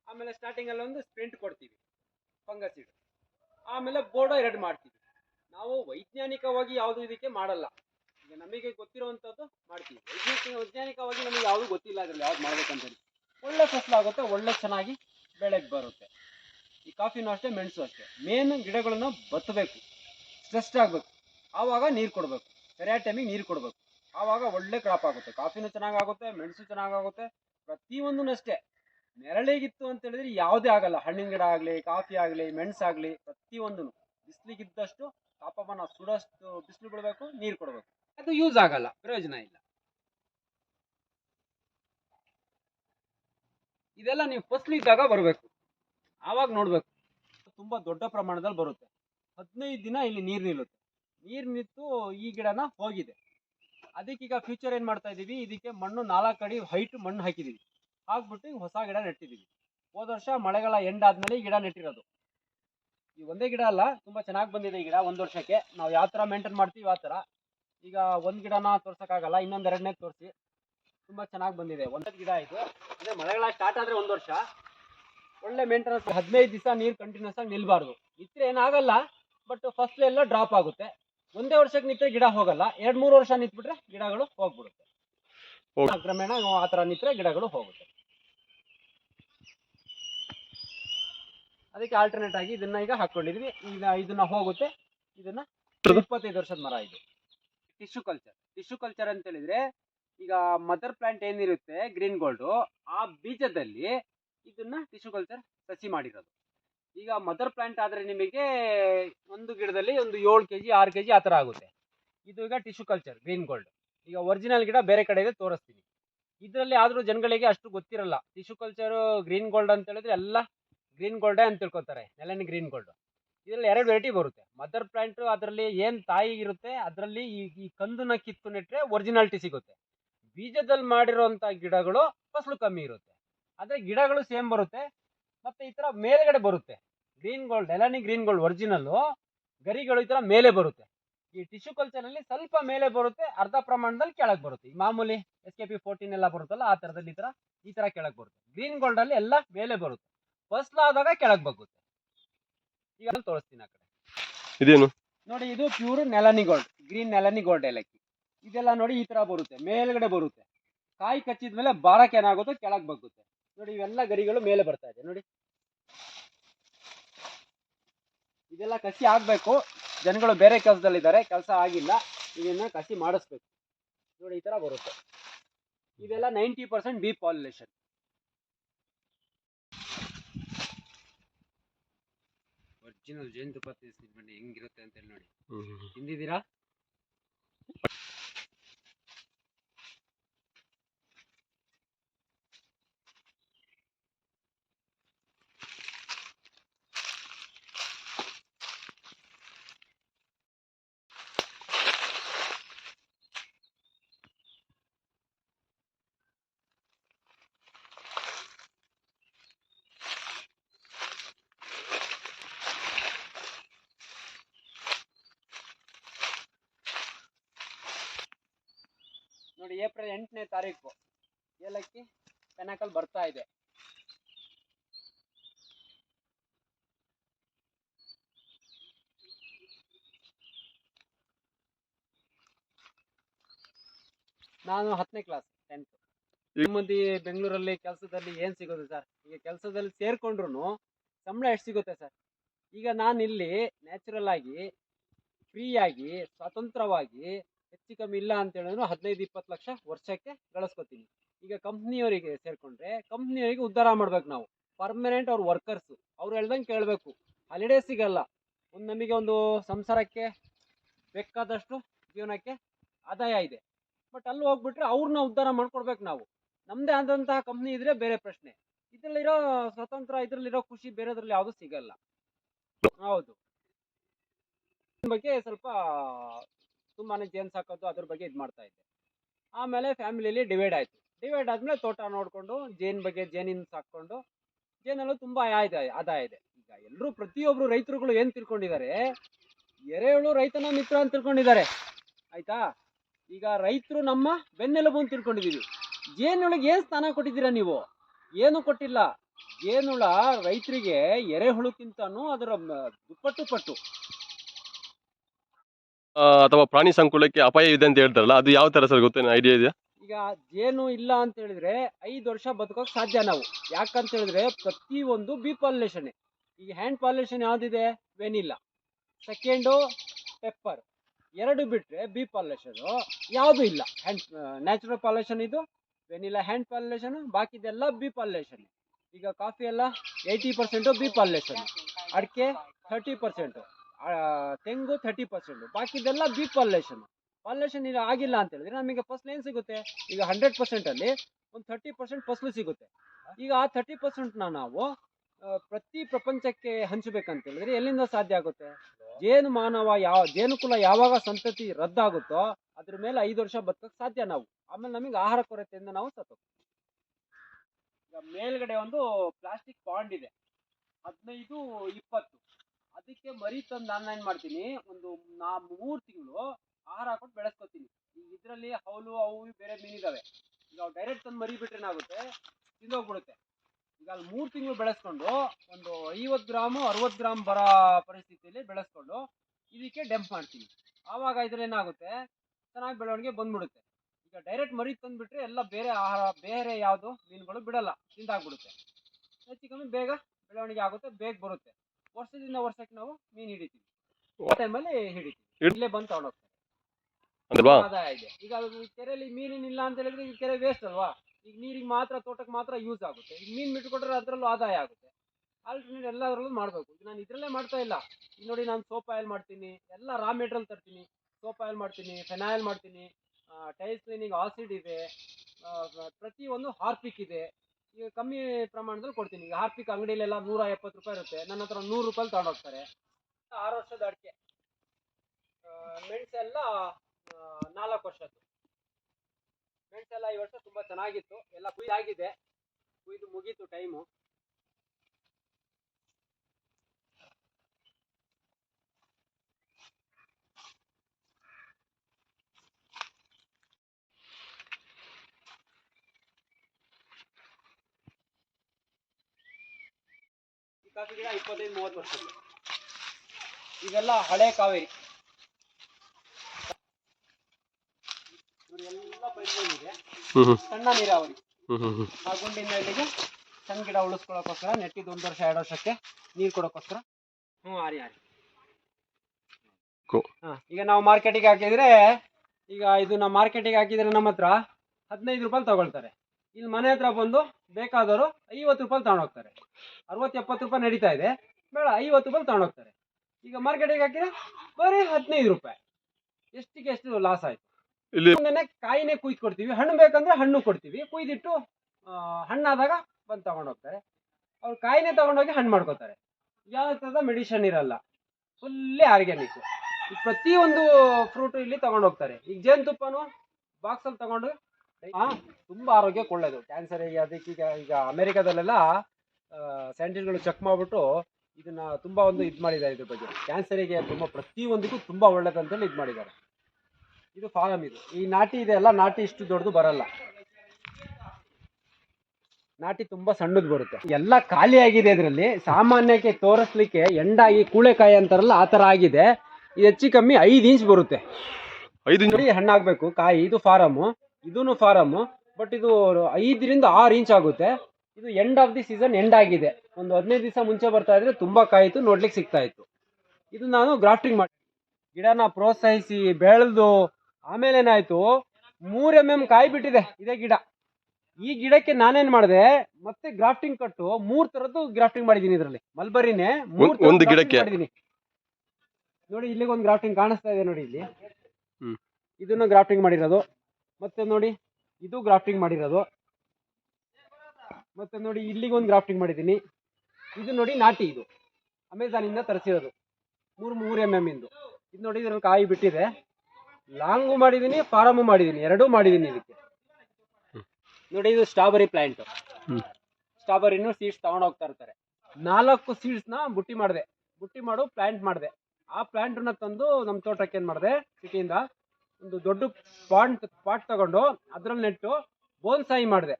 ಆಮೇಲೆ ಸ್ಟಾರ್ಟಿಂಗಲ್ಲಿ ಒಂದು ಸ್ಪ್ರಿಂಟ್ ಕೊಡ್ತೀವಿ ಫಂಗಸಿಡ್ ಆಮೇಲೆ ಬೋರ್ಡೋ ಎರಡು ಮಾಡ್ತೀವಿ. ನಾವು ವೈಜ್ಞಾನಿಕವಾಗಿ ಯಾವುದು ಇದಕ್ಕೆ ಮಾಡಲ್ಲ. ಈಗ ನಮಗೆ ಗೊತ್ತಿರುವಂಥದ್ದು ಮಾಡ್ತೀವಿ. ವೈಜ್ಞಾನಿಕ ವೈಜ್ಞಾನಿಕವಾಗಿ ನಮಗೆ ಯಾವುದು ಗೊತ್ತಿಲ್ಲ ಅದರಲ್ಲಿ ಯಾವ್ದು ಮಾಡ್ಬೇಕಂತೇಳಿ. ಒಳ್ಳೆ ಫಸಲಾಗುತ್ತೆ ಒಳ್ಳೆ ಚೆನ್ನಾಗಿ ಬೆಳೆಗೆ ಬರುತ್ತೆ. ಈ ಕಾಫಿನೂ ಅಷ್ಟೇ, ಮೆಣಸು ಅಷ್ಟೇ. ಮೇನ್ ಗಿಡಗಳನ್ನು ಬತ್ತಬೇಕು ಸ್ಟ್ರೆಸ್ಟ್ ಆಗಬೇಕು. ಆವಾಗ ನೀರು ಕೊಡಬೇಕು. ಸರಿಯಾದ ಟೈಮಿಗೆ ನೀರು ಕೊಡಬೇಕು. ಆವಾಗ ಒಳ್ಳೆ ಕ್ರಾಪ್ ಆಗುತ್ತೆ. ಕಾಫಿನೂ ಚೆನ್ನಾಗಾಗುತ್ತೆ, ಮೆಣಸು ಚೆನ್ನಾಗಾಗುತ್ತೆ ಪ್ರತಿಯೊಂದೂ ಅಷ್ಟೇ. ನೆರಳಿಗಿತ್ತು ಅಂತ ಹೇಳಿದ್ರೆ ಯಾವುದೇ ಆಗಲ್ಲ. ಹಣ್ಣಿನ ಗಿಡ ಆಗಲಿ, ಕಾಫಿ ಆಗಲಿ ಮೆಣಸಾಗಲಿ ಪ್ರತಿಯೊಂದೂ ಬಿಸಿಲಿಗಿದ್ದಷ್ಟು ತಾಪಮಾನ ಸುಡಷ್ಟು ಬಿಸಿಲು ಬಿಡಬೇಕು, ನೀರು ಕೊಡಬೇಕು. ಅದು ಯೂಸ್ ಆಗಲ್ಲ, ಪ್ರಯೋಜನ ಇಲ್ಲ. ಇದೆಲ್ಲ ನೀವು ಫಸ್ಲಿದ್ದಾಗ ಬರಬೇಕು. ಆವಾಗ ನೋಡ್ಬೇಕು. ತುಂಬಾ ದೊಡ್ಡ ಪ್ರಮಾಣದಲ್ಲಿ ಬರುತ್ತೆ. ಹದಿನೈದು ದಿನ ಇಲ್ಲಿ ನೀರು ನಿಲ್ಲುತ್ತೆ. ನೀರು ನಿಂತು ಈ ಗಿಡನ ಹೋಗಿದೆ. ಅದಕ್ಕೀಗ ಫ್ಯೂಚರ್ ಏನು ಮಾಡ್ತಾ ಇದೀವಿ ಇದಕ್ಕೆ ಮಣ್ಣು ನಾಲ್ಕು ಅಡಿ ಹೈಟ್ ಮಣ್ಣು ಹಾಕಿದೀವಿ. ಹಾಕ್ಬಿಟ್ಟು ಈಗ ಹೊಸ ಗಿಡ ನೆಟ್ಟಿದೀವಿ. ಹೋದ ವರ್ಷ ಮಳೆಗಾಲ ಎಂಡ್ ಆದ್ಮೇಲೆ ಗಿಡ ನೆಟ್ಟಿರೋದು. ಈ ಒಂದೇ ಗಿಡ ಅಲ್ಲ, ತುಂಬಾ ಚೆನ್ನಾಗಿ ಬಂದಿದೆ ಈ ಗಿಡ ಒಂದು ವರ್ಷಕ್ಕೆ. ನಾವು ಯಾವ ಥರ ಮೇಂಟೈನ್ ಮಾಡ್ತೀವಿ ಆ ಥರ ಈಗ ಒಂದು ಗಿಡನ ತೋರ್ಸೋಕ್ಕಾಗಲ್ಲ, ಇನ್ನೊಂದು ಎರಡನೇ ತೋರಿಸಿ. ತುಂಬಾ ಚೆನ್ನಾಗಿ ಬಂದಿದೆ. ಒಂದೇ ಗಿಡ ಇದು. ಅದೇ ಮಳೆಗಾಲ ಸ್ಟಾರ್ಟ್ ಆದ್ರೆ ಒಂದು ವರ್ಷ. ಒಳ್ಳೆ ಮೇಂಟೆನೆನ್ಸ್ ಹದಿನೈದು ದಿವಸ ನೀರು ಕಂಟಿನ್ಯೂಸ್ ಆಗಿ ನಿಲ್ಬಾರ್ದು. ಇದ್ರೆ ಏನಾಗಲ್ಲ ಬಟ್ ಫಸ್ಟ್ ಎಲ್ಲ ಡ್ರಾಪ್ ಆಗುತ್ತೆ. ಒಂದೇ ವರ್ಷಕ್ಕೆ ನಿತ್ರೆ ಗಿಡ ಹೋಗಲ್ಲ. ಎರಡ್ ಮೂರು ವರ್ಷ ನಿಂತ್ಬಿಟ್ರೆ ಗಿಡಗಳು ಹೋಗ್ಬಿಡುತ್ತೆ. ಹೋಗ್- ಕ್ರಮೇಣ ಆ ಥರ ನಿತ್ರೆ ಗಿಡಗಳು ಹೋಗುತ್ತೆ. ಅದಕ್ಕೆ ಆಲ್ಟರ್ನೇಟ್ ಆಗಿ ಇದನ್ನ ಈಗ ಹಾಕೊಂಡಿದ್ವಿ. ಈಗ ಇದನ್ನ ಹೋಗುತ್ತೆ. ಇದನ್ನ ಇಪ್ಪತ್ತೈದು ವರ್ಷದ ಮರ ಇದು. ಟಿಶ್ಯೂ ಕಲ್ಚರ್ ಟಿಶ್ಯೂ ಕಲ್ಚರ್ ಅಂತ ಹೇಳಿದ್ರೆ ಈಗ ಮದರ್ ಪ್ಲಾಂಟ್ ಏನಿರುತ್ತೆ ಗ್ರೀನ್ ಗೋಲ್ಡ್ ಆ ಬೀಜದಲ್ಲಿ ಇದನ್ನ ಟಿಶ್ಯೂ ಕಲ್ಚರ್ ಸಸಿ ಮಾಡಿರೋದು. ಈಗ ಮದರ್ ಪ್ಲಾಂಟ್ ಆದ್ರೆ ನಿಮಗೆ ಒಂದು ಗಿಡದಲ್ಲಿ ಒಂದು ಏಳು ಕೆಜಿ, ಆರು ಕೆಜಿ ಆ ಥರ ಆಗುತ್ತೆ. ಇದು ಈಗ ಟಿಶ್ಯೂ ಕಲ್ಚರ್ ಗ್ರೀನ್ ಗೋಲ್ಡ್ ಈಗ ಒರಿಜಿನಲ್ ಗಿಡ ಬೇರೆ ಕಡೆ ಇದೆ ತೋರಿಸ್ತೀನಿ. ಇದರಲ್ಲಿ ಆದರೂ ಜನಗಳಿಗೆ ಅಷ್ಟು ಗೊತ್ತಿರಲ್ಲ. ಟಿಶ್ಯೂ ಕಲ್ಚರು ಗ್ರೀನ್ ಗೋಲ್ಡ್ ಅಂತ ಹೇಳಿದ್ರೆ ಎಲ್ಲ ಗ್ರೀನ್ ಗೋಲ್ಡೇ ಅಂತ ತಿಳ್ಕೊತಾರೆ. ನೆಲನ ಗ್ರೀನ್ ಗೋಲ್ಡ್ ಇದರಲ್ಲಿ ಎರಡು ವೆರೈಟಿ ಬರುತ್ತೆ. ಮದರ್ ಪ್ಲಾಂಟ್ ಅದರಲ್ಲಿ ಏನು ತಾಯಿ ಇರುತ್ತೆ, ಅದರಲ್ಲಿ ಈ ಈ ಕಂದುನ ಕಿತ್ತು ನೆಟ್ಟರೆ ಒರಿಜಿನಾಲಿಟಿ ಸಿಗುತ್ತೆ. ಬೀಜದಲ್ಲಿ ಮಾಡಿರುವಂತ ಗಿಡಗಳು ಫಸಲು ಕಮ್ಮಿ ಇರುತ್ತೆ. ಆದ್ರೆ ಗಿಡಗಳು ಸೇಮ್ ಬರುತ್ತೆ. ಮತ್ತೆ ಈ ತರ ಮೇಲ್ಗಡೆ ಬರುತ್ತೆ. ಗ್ರೀನ್ ಗೋಲ್ಡ್ ಎಲಾನಿ ಗ್ರೀನ್ ಗೋಲ್ಡ್ ಒರಿಜಿನಲ್ ಗರಿಗಳು ಈ ತರ ಮೇಲೆ ಬರುತ್ತೆ. ಈ ಟಿಶ್ಯೂ ಕಲ್ಚರ್ ಅಲ್ಲಿ ಸ್ವಲ್ಪ ಮೇಲೆ ಬರುತ್ತೆ ಅರ್ಧ ಪ್ರಮಾಣದಲ್ಲಿ ಕೆಳಗೆ ಬರುತ್ತೆ. ಈ ಮಾಮೂಲಿ ಎಸ್ ಕೆ ಪಿ ಫೋರ್ಟೀನ್ ಎಲ್ಲ ಬರುತ್ತಲ್ಲ ಆ ತರದಲ್ಲಿ ಈ ತರ ಈ ತರ ಕೆಳಗೆ ಬರುತ್ತೆ. ಗ್ರೀನ್ ಗೋಲ್ಡ್ ಅಲ್ಲಿ ಎಲ್ಲ ಮೇಲೆ ಬರುತ್ತೆ. ಫಸ್ಲಾದಾಗ ಕೆಳಗೆ ಬಗ್ಗುತ್ತೆ ಈಗ ತೋರಿಸ್ತೀನಿ ಆ ಕಡೆ. ಇದೇನು? ನೋಡಿ ಇದು ಪ್ಯೂರ್ ನೆಲನಿ ಗೋಲ್ಡ್ ಗ್ರೀನ್ ನೆಲನಿ ಗೋಲ್ಡ್ ಏಲಕ್ಕಿ. ಇದೆಲ್ಲ ನೋಡಿ ಈ ತರ ಬರುತ್ತೆ ಮೇಲ್ಗಡೆ ಬರುತ್ತೆ. ಕಾಯಿ ಕಚ್ಚಿದ ಮೇಲೆ ಬಾರಕ್ಕೆ ಏನಾಗುತ್ತೆ? ಕೆಳಗೆ ಬಗ್ಗುತ್ತೆ ನೋಡಿ ಇವೆಲ್ಲ ಗರಿಗಳು ಮೇಲೆ ಬರ್ತಾ ಇದೆ. ನೋಡಿ. ಇದೆಲ್ಲ ಕಸಿ ಆಗ್ಬೇಕು. ಜನಗಳು ಬೇರೆ ಕೆಲಸದಲ್ಲಿದ್ದಾರೆ ಕೆಲಸ ಆಗಿಲ್ಲ. ಇದನ್ನ ಕಸಿ ಮಾಡಿಸ್ಬೇಕು. ನೋಡಿ ಈ ತರ ಬರುತ್ತೆ. ಇದೆಲ್ಲ ninety percent B pollination original ಜೇನುತುಪ್ಪ ತಿನ್ನಿಸ್ತೀನಿ ಬನ್ನಿ ಹೆಂಗಿರುತ್ತೆ ಅಂತೇಳಿ ನೋಡಿ. ತಿಂದಿದ್ದೀರಾ ನೋಡಿ ಏಪ್ರಿಲ್ ಎಂಟನೇ ತಾರೀಕು. ಏಲಕ್ಕಿ ಪೆನಾಕಲ್ ಬರ್ತಾ ಇದೆ. ನಾನು ಹತ್ತನೇ ಕ್ಲಾಸ್ ಟೆಂತ್ ನಿಮ್ಮದಿ ಬೆಂಗಳೂರಲ್ಲಿ ಕೆಲಸದಲ್ಲಿ ಏನ್ ಸಿಗೋದು ಸರ್ ಈಗ ಕೆಲಸದಲ್ಲಿ ಸೇರ್ಕೊಂಡ್ರು ಸಂಬಳ ಎಷ್ಟು ಸಿಗುತ್ತೆ ಸರ್ ಈಗ ನಾನಿಲ್ಲಿ ನ್ಯಾಚುರಲ್ ಆಗಿ ಫ್ರೀಯಾಗಿ ಸ್ವತಂತ್ರವಾಗಿ ಹೆಚ್ಚು ಕಮ್ಮಿ ಇಲ್ಲ ಅಂತ ಹೇಳಿದ್ರು ಹದಿನೈದು, ಇಪ್ಪತ್ತು ಲಕ್ಷ ವರ್ಷಕ್ಕೆ ಗಳಿಸ್ಕೊತೀನಿ. ಈಗ ಕಂಪ್ನಿಯವರಿಗೆ ಸೇರ್ಕೊಂಡ್ರೆ ಕಂಪ್ನಿಯವರಿಗೆ ಉದ್ಧಾರ ಮಾಡ್ಬೇಕು ನಾವು. ಪರ್ಮನೆಂಟ್ ಅವ್ರ ವರ್ಕರ್ಸು ಅವ್ರು ಹೇಳ್ದಂಗೆ ಕೇಳಬೇಕು. ಹಾಲಿಡೇ ಸಿಗಲ್ಲ. ಒಂದು ನಮಗೆ ಒಂದು ಸಂಸಾರಕ್ಕೆ ಬೇಕಾದಷ್ಟು ಜೀವನಕ್ಕೆ ಆದಾಯ ಇದೆ. ಬಟ್ ಅಲ್ಲಿ ಹೋಗ್ಬಿಟ್ರೆ ಅವ್ರನ್ನ ಉದ್ಧಾರ ಮಾಡ್ಕೊಡ್ಬೇಕು ನಾವು. ನಮ್ಮದೇ ಆದಂತಹ ಕಂಪ್ನಿ ಇದ್ರೆ ಬೇರೆ ಪ್ರಶ್ನೆ. ಇದ್ರಲ್ಲಿರೋ ಸ್ವತಂತ್ರ, ಇದ್ರಲ್ಲಿರೋ ಖುಷಿ ಬೇರೆದ್ರಲ್ಲಿ ಯಾವುದು ಸಿಗಲ್ಲ. ಹೌದು. ಬಗ್ಗೆ ಸ್ವಲ್ಪ ತುಂಬಾನೇ ಜೇನ್ ಸಾಕೋದು ಅದ್ರ ಬಗ್ಗೆ ಇದು ಮಾಡ್ತಾ ಇದ್ದೆ. ಆಮೇಲೆ ಫ್ಯಾಮಿಲಿಲಿ ಡಿವೈಡ್ ಆಯ್ತು. ಡಿವೈಡ್ ಆದ್ಮೇಲೆ ತೋಟ ನೋಡಿಕೊಂಡು, ಜೇನ್ ಬಗ್ಗೆ ಜೇನಿನ ಸಾಕೊಂಡು ಜೇನಲ್ಲೂ ತುಂಬಾ ಆದಾಯ ಇದೆ ಆದಾಯ ಇದೆ. ಈಗ ಎಲ್ಲರೂ ಪ್ರತಿಯೊಬ್ಬರು ರೈತರುಗಳು ಏನು ತಿಳ್ಕೊಂಡಿದ್ದಾರೆ ಎರೆಹುಳು ರೈತನ ಮಿತ್ರ ಅಂತ ತಿಳ್ಕೊಂಡಿದ್ದಾರೆ ಆಯ್ತಾ? ಈಗ ರೈತರು ನಮ್ಮ ಬೆನ್ನೆಲುಬು ಅಂತ ತಿಳ್ಕೊಂಡಿದ್ದೀವಿ ಜೇನುಳಿಗೆ ಏನು ಸ್ಥಾನ ಕೊಟ್ಟಿದ್ದೀರಾ ನೀವು? ಏನು ಕೊಟ್ಟಿಲ್ಲ. ಜೇನುಳ ರೈತರಿಗೆ ಎರೆಹುಳುಕ್ಕಿಂತನೂ ಅದರ ದುಪ್ಪಟ್ಟು ಪಟ್ಟು. ಅಥವಾ ಪ್ರಾಣಿ ಸಂಕುಲಕ್ಕೆ ಅಪಾಯ ಇದೆ ಅಂತ ಹೇಳ್ತಾರಲ್ಲ, ಅದು ಯಾವ ತರ ಸರ್ ಗೊತ್ತೇನು ಐಡಿಯಾ ಇದೆಯಾ? ಈಗ ಜೇನು ಇಲ್ಲ ಅಂತ ಹೇಳಿದ್ರೆ ಐದು ವರ್ಷ ಬದುಕೋಕ್ ಸಾಧ್ಯ ನಾವು. ಯಾಕಂತ ಹೇಳಿದ್ರೆ ಪ್ರತಿ ಒಂದು ಬಿ ಪಾಲ್ಯೂಷನ್ ಈಗ ಹ್ಯಾಂಡ್ ಪಾಲ್ಯೂಷನ್ ಯಾವ್ದಿದೆ? ವೆನಿಲ್ಲ. ಸೆಕೆಂಡು ಪೆಪ್ಪರ್ ಎರಡು ಬಿಟ್ರೆ ಬಿ ಪಾಲ್ಯೂಷನ್ ಯಾವುದು ಇಲ್ಲ. ಹ್ಯಾಂಡ್ ನ್ಯಾಚುರಲ್ ಪಾಲ್ಯೂಷನ್ ಇದು, ವೆನಿಲ್ಲ ಹ್ಯಾಂಡ್ ಪಾಲ್ಯುಲೇಷನ್ ಬಾಕಿದೆಲ್ಲ ಬಿ ಪಾಲ್ಯೂಷನ್ ಈಗ ಕಾಫಿ ಎಲ್ಲ ಏಯ್ಟಿ ಪರ್ಸೆಂಟು ಬಿ ಪಾಲ್ಯೂಷನ್ ಅಡಿಕೆ ಥರ್ಟಿ ಪರ್ಸೆಂಟು ತೆಂಗು ಥರ್ಟಿ ಪರ್ಸೆಂಟು ಬಾಕಿದೆಲ್ಲ ಬಿ ಪಾಲ್ಯುಲೇಷನ್ ಪಾಲ್ಯುಲೇಷನ್ ಈಗ ಆಗಿಲ್ಲ ಅಂತ ಹೇಳಿದ್ರೆ ನಮಗೆ ಫಸಲು ಏನು ಸಿಗುತ್ತೆ. ಈಗ ಹಂಡ್ರೆಡ್ ಪರ್ಸೆಂಟಲ್ಲಿ ಒಂದು ಥರ್ಟಿ ಪರ್ಸೆಂಟ್ ಫಸ್ಲು ಸಿಗುತ್ತೆ. ಈಗ ಆ ಥರ್ಟಿ ಪರ್ಸೆಂಟ್ನ ನಾವು ಪ್ರತಿ ಪ್ರಪಂಚಕ್ಕೆ ಹಂಚಬೇಕಂತ ಹೇಳಿದ್ರೆ ಎಲ್ಲಿಂದ ಸಾಧ್ಯ ಆಗುತ್ತೆ? ಜೇನು ಮಾನವ ಯಾವ, ಜೇನುಕುಲ ಯಾವಾಗ ಸಂತತಿ ರದ್ದಾಗುತ್ತೋ ಅದ್ರ ಮೇಲೆ ಐದು ವರ್ಷ ಬದುಕಕ್ಕೆ ಸಾಧ್ಯ ನಾವು. ಆಮೇಲೆ ನಮಗೆ ಆಹಾರ ಕೊರತೆಯಿಂದ ನಾವು ಸತ್ತು ಈಗ ಮೇಲ್ಗಡೆ ಒಂದು ಪ್ಲಾಸ್ಟಿಕ್ ಬಾಂಡ್ ಇದೆ. ಹದಿನೈದು, ಇಪ್ಪತ್ತು. ಅದಕ್ಕೆ ಮರಿ ತಂದು ನಾನು ಏನು ಮಾಡ್ತೀನಿ, ಒಂದು ನಾ ಮೂರು ತಿಂಗಳು ಆಹಾರ ಹಾಕೊಂಡು ಬೆಳೆಸ್ಕೊತೀನಿ. ಇದರಲ್ಲಿ ಹೌಲು, ಅವು ಬೇರೆ ಬೇರೆ ಇದಾವೆ. ಈಗ ಡೈರೆಕ್ಟ್ ತಂದು ಮರಿ ಬಿಟ್ರೆ ಏನಾಗುತ್ತೆ? ತಿಂದೋಗ್ಬಿಡುತ್ತೆ. ಈಗ ಅಲ್ಲಿ ಮೂರು ತಿಂಗಳು ಬೆಳೆಸ್ಕೊಂಡು ಒಂದು ಐವತ್ತು ಗ್ರಾಮು, ಅರವತ್ತು ಗ್ರಾಮ್ ಬರೋ ಪರಿಸ್ಥಿತಿಯಲ್ಲಿ ಬೆಳೆಸ್ಕೊಂಡು ಇದಕ್ಕೆ ಡೆಂಪ್ ಮಾಡ್ತೀನಿ. ಆವಾಗ ಇದ್ರಲ್ಲಿ ಏನಾಗುತ್ತೆ? ಚೆನ್ನಾಗಿ ಬೆಳವಣಿಗೆ ಬಂದ್ಬಿಡುತ್ತೆ. ಈಗ ಡೈರೆಕ್ಟ್ ಮರಿ ತಂದುಬಿಟ್ರೆ ಎಲ್ಲ ಬೇರೆ ಆಹಾರ, ಬೇರೆ ಯಾವುದು ಮೀನುಗಳು ಬಿಡಲ್ಲ. ತಿಂದಾಗ್ಬಿಡುತ್ತೆ. ಹೆಚ್ಚು ಕಮ್ಮಿ ಬೇಗ ಬೆಳವಣಿಗೆ ಆಗುತ್ತೆ, ಬೇಗ ಬರುತ್ತೆ. ವರ್ಷದಿಂದ ವರ್ಷಕ್ಕೆ ನಾವು ಮೀನ್ ಹಿಡಿತೀವಿ. ಆ ಟೈಮಲ್ಲಿ ಹಿಡಿತೀವಿ. ಹಿಡ್- ಇಲ್ಲೇ ಬಂದು ತಗೊಂಡೋಗ್ತಾರೆ. ಅಲ್ವಾ ಆದಾಯ ಇದೆ. ಈಗ ಅದು ಕೆರೆಯಲ್ಲಿ ಮೀನಿನಿಲ್ಲ ಅಂತ ಹೇಳಿದ್ರೆ ಈ ಕೆರೆ ವೇಸ್ಟ್ ಅಲ್ವಾ? ಈಗ ನೀರಿಗೆ ಮಾತ್ರ ತೋಟಕ್ಕೆ ಮಾತ್ರ ಯೂಸ್ ಆಗುತ್ತೆ. ಈಗ ಮೀನ್ ಬಿಟ್ಕೊಟ್ರೆ ಅದರಲ್ಲೂ ಆದಾಯ ಆಗುತ್ತೆ. ಆಲ್ಟರ್ನೇಟ್ ಎಲ್ಲದರಲ್ಲೂ ಮಾಡಬೇಕು. ಈಗ ನಾನು ಇದರಲ್ಲೇ ಮಾಡ್ತಾ ಇಲ್ಲ. ಈಗ ನೋಡಿ ನಾನು ಸೋಪ್ ಆಯಿಲ್ ಮಾಡ್ತೀನಿ. ಎಲ್ಲ ರಾ ಮೆಟೀರಿಯಲ್ ತರ್ತೀನಿ. ಸೋಪ್ ಆಯಿಲ್ ಮಾಡ್ತೀನಿ ಫೆನಾಯಿಲ್ ಮಾಡ್ತೀನಿ. ಟೈಲ್ಸ್ ಕ್ಲೀನಿಂಗ್ ಆಸಿಡ್ ಇದೆ. ಪ್ರತಿ ಪ್ರತಿಯೊಂದು ಹಾರ್ಪಿಕ್ ಇದೆ. ಈಗ ಕಮ್ಮಿ ಪ್ರಮಾಣದಲ್ಲಿ ಕೊಡ್ತೀನಿ. ಈಗ ಹಾರ್ಪಿಕ್ ಅಂಗಡಿಲೆಲ್ಲ ನೂರ ಎಪ್ಪತ್ತು ರೂಪಾಯಿ ಇರುತ್ತೆ. ನನ್ನ ಹತ್ರ ನೂರು ರೂಪಾಯಿ ತಗೊಂಡೋಗ್ತಾರೆ. ಆರು ವರ್ಷದ ಅಡಿಕೆ. ಮೆಣಸೆಲ್ಲ ನಾಲ್ಕು ವರ್ಷದ್ದು. ಮೆಣಸೆಲ್ಲ ಈ ವರ್ಷ ತುಂಬ ಚೆನ್ನಾಗಿತ್ತು. ಎಲ್ಲ ಕುಯ್ದಾಗಿದೆ ಕುಯ್ದು ಮುಗೀತು ಟೈಮು ಕಾಫಿ ಗಿಡ ಇಪ್ಪತ್ತೈದು ಮೂವತ್ತು ವರ್ಷದ್ದು. ಇವೆಲ್ಲ ಹಳೆ ಕಾವೇರಿ. ಎಲ್ಲ ಸಣ್ಣ ನೀರಾವರಿ. ಆ ಗುಂಡಿನ ಇಲ್ಲಿಗೆ ಸಣ್ಣ ಗಿಡ ಉಳಿಸ್ಕೊಳಕೋಸ್ಕರ ನೆಟ್ಟಿದ್ದು ಒಂದು ವರ್ಷ ಎರಡು ವರ್ಷಕ್ಕೆ ನೀರು ಕೊಡೋಕ್ಕೋಸ್ಕರ ಹ್ಮ್ ಆರಿ ಆರಿ. ಹಾಂ ಈಗ ನಾವು ಮಾರ್ಕೆಟಿಗೆ ಹಾಕಿದ್ರೆ ಈಗ ಇದು ನಾವು ಮಾರ್ಕೆಟಿಗೆ ಹಾಕಿದ್ರೆ ನಮ್ಮ ಹತ್ರ ಹದಿನೈದು ರೂಪಾಯಿ ತಗೊಳ್ತಾರೆ. ಇಲ್ಲಿ ಮನೆ ಹತ್ರ ಬಂದು ಬೇಕಾದವರು ಐವತ್ತು ರೂಪಾಯಿ ತಗೊಂಡೋಗ್ತಾರೆ ಅರವತ್ತು ಎಪ್ಪತ್ತು ರೂಪಾಯಿ ನಡೀತಾ ಇದೆ. ಬೇಡ ಐವತ್ತು ರೂಪಾಯಿ ತಗೊಂಡೋಗ್ತಾರೆ ಈಗ ಮಾರ್ಕೆಟಿಗೆ ಹಾಕಿದ್ರೆ ಬರೀ ಹದಿನೈದು ರೂಪಾಯಿ. ಎಷ್ಟಿಗೆ ಎಷ್ಟು ಲಾಸ್ ಆಯ್ತು? ಇಲ್ಲಿ ಕಾಯಿನೇ ಕುಯ್ದು ಕೊಡ್ತೀವಿ ಹಣ್ಣು ಬೇಕಂದ್ರೆ ಹಣ್ಣು ಕೊಡ್ತೀವಿ. ಕುಯ್ದಿಟ್ಟು ಹಣ್ಣಾದಾಗ ಬಂದು ತಗೊಂಡೋಗ್ತಾರೆ ಅವ್ರು ಕಾಯಿನೇ ತಗೊಂಡೋಗಿ ಹಣ್ಣು ಮಾಡ್ಕೋತಾರೆ. ಯಾವ ಥರದ ಮೆಡಿಷನ್ ಇರಲ್ಲ. Fully organic. ಪ್ರತಿ ಪ್ರತಿಯೊಂದು ಫ್ರೂಟು ಇಲ್ಲಿ ತಗೊಂಡೋಗ್ತಾರೆ ಈಗ ಜೇನುತುಪ್ಪನೂ ಬಾಕ್ಸಲ್ಲಿ ತಗೊಂಡು ತುಂಬಾ ಆರೋಗ್ಯಕ್ಕೆ ಒಳ್ಳೇದು. ಕ್ಯಾನ್ಸರ್ ಅದಕ್ಕೆ ಈಗ ಈಗ ಅಮೆರಿಕಾದಲ್ಲೆಲ್ಲ ಸೈಂಟಿಸ್ಟ್ಗಳು ಚೆಕ್ ಮಾಡಿಬಿಟ್ಟು ಇದನ್ನ ತುಂಬಾ ಒಂದು ಇದು ಮಾಡಿದ್ದಾರೆ ಇದ್ರ ಬಗ್ಗೆ. ಕ್ಯಾನ್ಸರಿಗೆ ತುಂಬ ಪ್ರತಿಯೊಂದಕ್ಕೂ ತುಂಬಾ ಒಳ್ಳೇದಂತೇಳಿ ಇದು ಮಾಡಿದ್ದಾರೆ. ಇದು ಫಾರಮ್ ಇದು. ಈ ನಾಟಿ ಇದೆ ಅಲ್ಲ ನಾಟಿ ಇಷ್ಟು ದೊಡ್ಡದು ಬರಲ್ಲ. ನಾಟಿ ತುಂಬಾ ಸಣ್ಣದು ಬರುತ್ತೆ. ಎಲ್ಲ ಖಾಲಿ ಆಗಿದೆ ಇದರಲ್ಲಿ. ಸಾಮಾನ್ಯಕ್ಕೆ ತೋರಿಸ್ಲಿಕ್ಕೆ ಎಂಡಾಗಿ ಕೂಳೆಕಾಯಿ ಅಂತಾರಲ್ಲ ಆ ತರ ಆಗಿದೆ. ಇದು ಹೆಚ್ಚು ಕಮ್ಮಿ ಐದು ಇಂಚ್ ಬರುತ್ತೆ. ಐದು ಇಂಚ್ ನೋಡಿ ಹಣ್ಣಾಗ್ಬೇಕು ಕಾಯಿ. ಇದು ಫಾರಮ್. ಇದೂನು ಫಾರಮ್ ಬಟ್ ಇದು ಐದರಿಂದ ಆರು ಇಂಚ್ ಆಗುತ್ತೆ. ಇದು end of the season end ಆಗಿದೆ. ಒಂದು ಹದಿನೈದು ದಿವಸ ಮುಂಚೆ ಬರ್ತಾ ಇದ್ರೆ ತುಂಬಾ ಕಾಯಿತು ನೋಡ್ಲಿಕ್ಕೆ ಸಿಗ್ತಾ ಇತ್ತು. ಇದು ನಾನು ಗ್ರಾಫ್ಟಿಂಗ್ ಮಾಡಿ ಗಿಡನ ಪ್ರೋತ್ಸಾಹಿಸಿ ಬೆಳೆದು ಆಮೇಲೆ ಏನಾಯ್ತು ಮೂರ್ ಎಂ ಎಂ ಕಾಯಿ ಬಿಟ್ಟಿದೆ ಇದೇ ಗಿಡ. ಈ ಗಿಡಕ್ಕೆ ನಾನೇನ್ ಮಾಡಿದೆ ಮತ್ತೆ ಗ್ರಾಫ್ಟಿಂಗ್ ಕಟ್ಟು ಮೂರ್ ತರದ್ದು ಗ್ರಾಫ್ಟಿಂಗ್ ಮಾಡಿದೀನಿ ಇದರಲ್ಲಿ. ಮಲ್ಬರಿನೇ ಮೂರ್ ಒಂದು ಗಿಡಕ್ಕೆ? ಮಾಡಿದೀನಿ. ನೋಡಿ ಇಲ್ಲಿಗೆ ಒಂದು ಗ್ರಾಫ್ಟಿಂಗ್ ಕಾಣಿಸ್ತಾ ಇದೆ ನೋಡಿ ಇಲ್ಲಿ. ಹ್ಮ್. ಇದನ್ನು ಗ್ರಾಫ್ಟಿಂಗ್ ಮಾಡಿರೋದು. ಮತ್ತೆ ನೋಡಿ ಇದು ಗ್ರಾಫ್ಟಿಂಗ್ ಮಾಡಿರೋದು. ಮತ್ತೆ ನೋಡಿ ಇಲ್ಲಿಗೆ ಒಂದು ಗ್ರಾಫ್ಟಿಂಗ್ ಮಾಡಿದ್ದೀನಿ. ಇದು ನೋಡಿ ನಾಟಿ ಇದು. ಅಮೆಝಾನಿಂದ ತರಿಸಿರೋದು. ಮೂರು ಮೂರು ಎಂ ಎಂ ಇಂದು. ಇದು ನೋಡಿ ಇದ್ರಲ್ಲಿ ಕಾಯಿ ಬಿಟ್ಟಿದೆ. ಲಾಂಗು ಮಾಡಿದ್ದೀನಿ ಫಾರಮು ಮಾಡಿದ್ದೀನಿ ಎರಡೂ ಮಾಡಿದ್ದೀನಿ ಇದಕ್ಕೆ. ನೋಡಿ ಇದು ಸ್ಟ್ರಾಬೆರಿ ಪ್ಲಾಂಟ್. ಸ್ಟ್ರಾಬೆರಿನು ಸೀಡ್ಸ್ ತಗೊಂಡು ಹೋಗ್ತಾ ಇರ್ತಾರೆ. ನಾಲ್ಕು ಸೀಡ್ಸ್ನ ನ ಬುಟ್ಟಿ ಮಾಡಿದೆ. ಬುಟ್ಟಿ ಮಾಡು ಪ್ಲಾಂಟ್ ಮಾಡಿದೆ. ಆ ಪ್ಲಾಂಟ್ನ ತಂದು ನಮ್ಮ ತೋಟಕ್ಕೆ ಏನು ಮಾಡಿದೆ ಸಿಟಿಯಿಂದ ಒಂದು ದೊಡ್ಡ ಪಾಟ್ ಪಾಟ್ ತಗೊಂಡು ಅದ್ರಲ್ಲಿ ನೆಟ್ಟು ಬೋನ್ಸಾಯಿ ಮಾಡಿದೆ.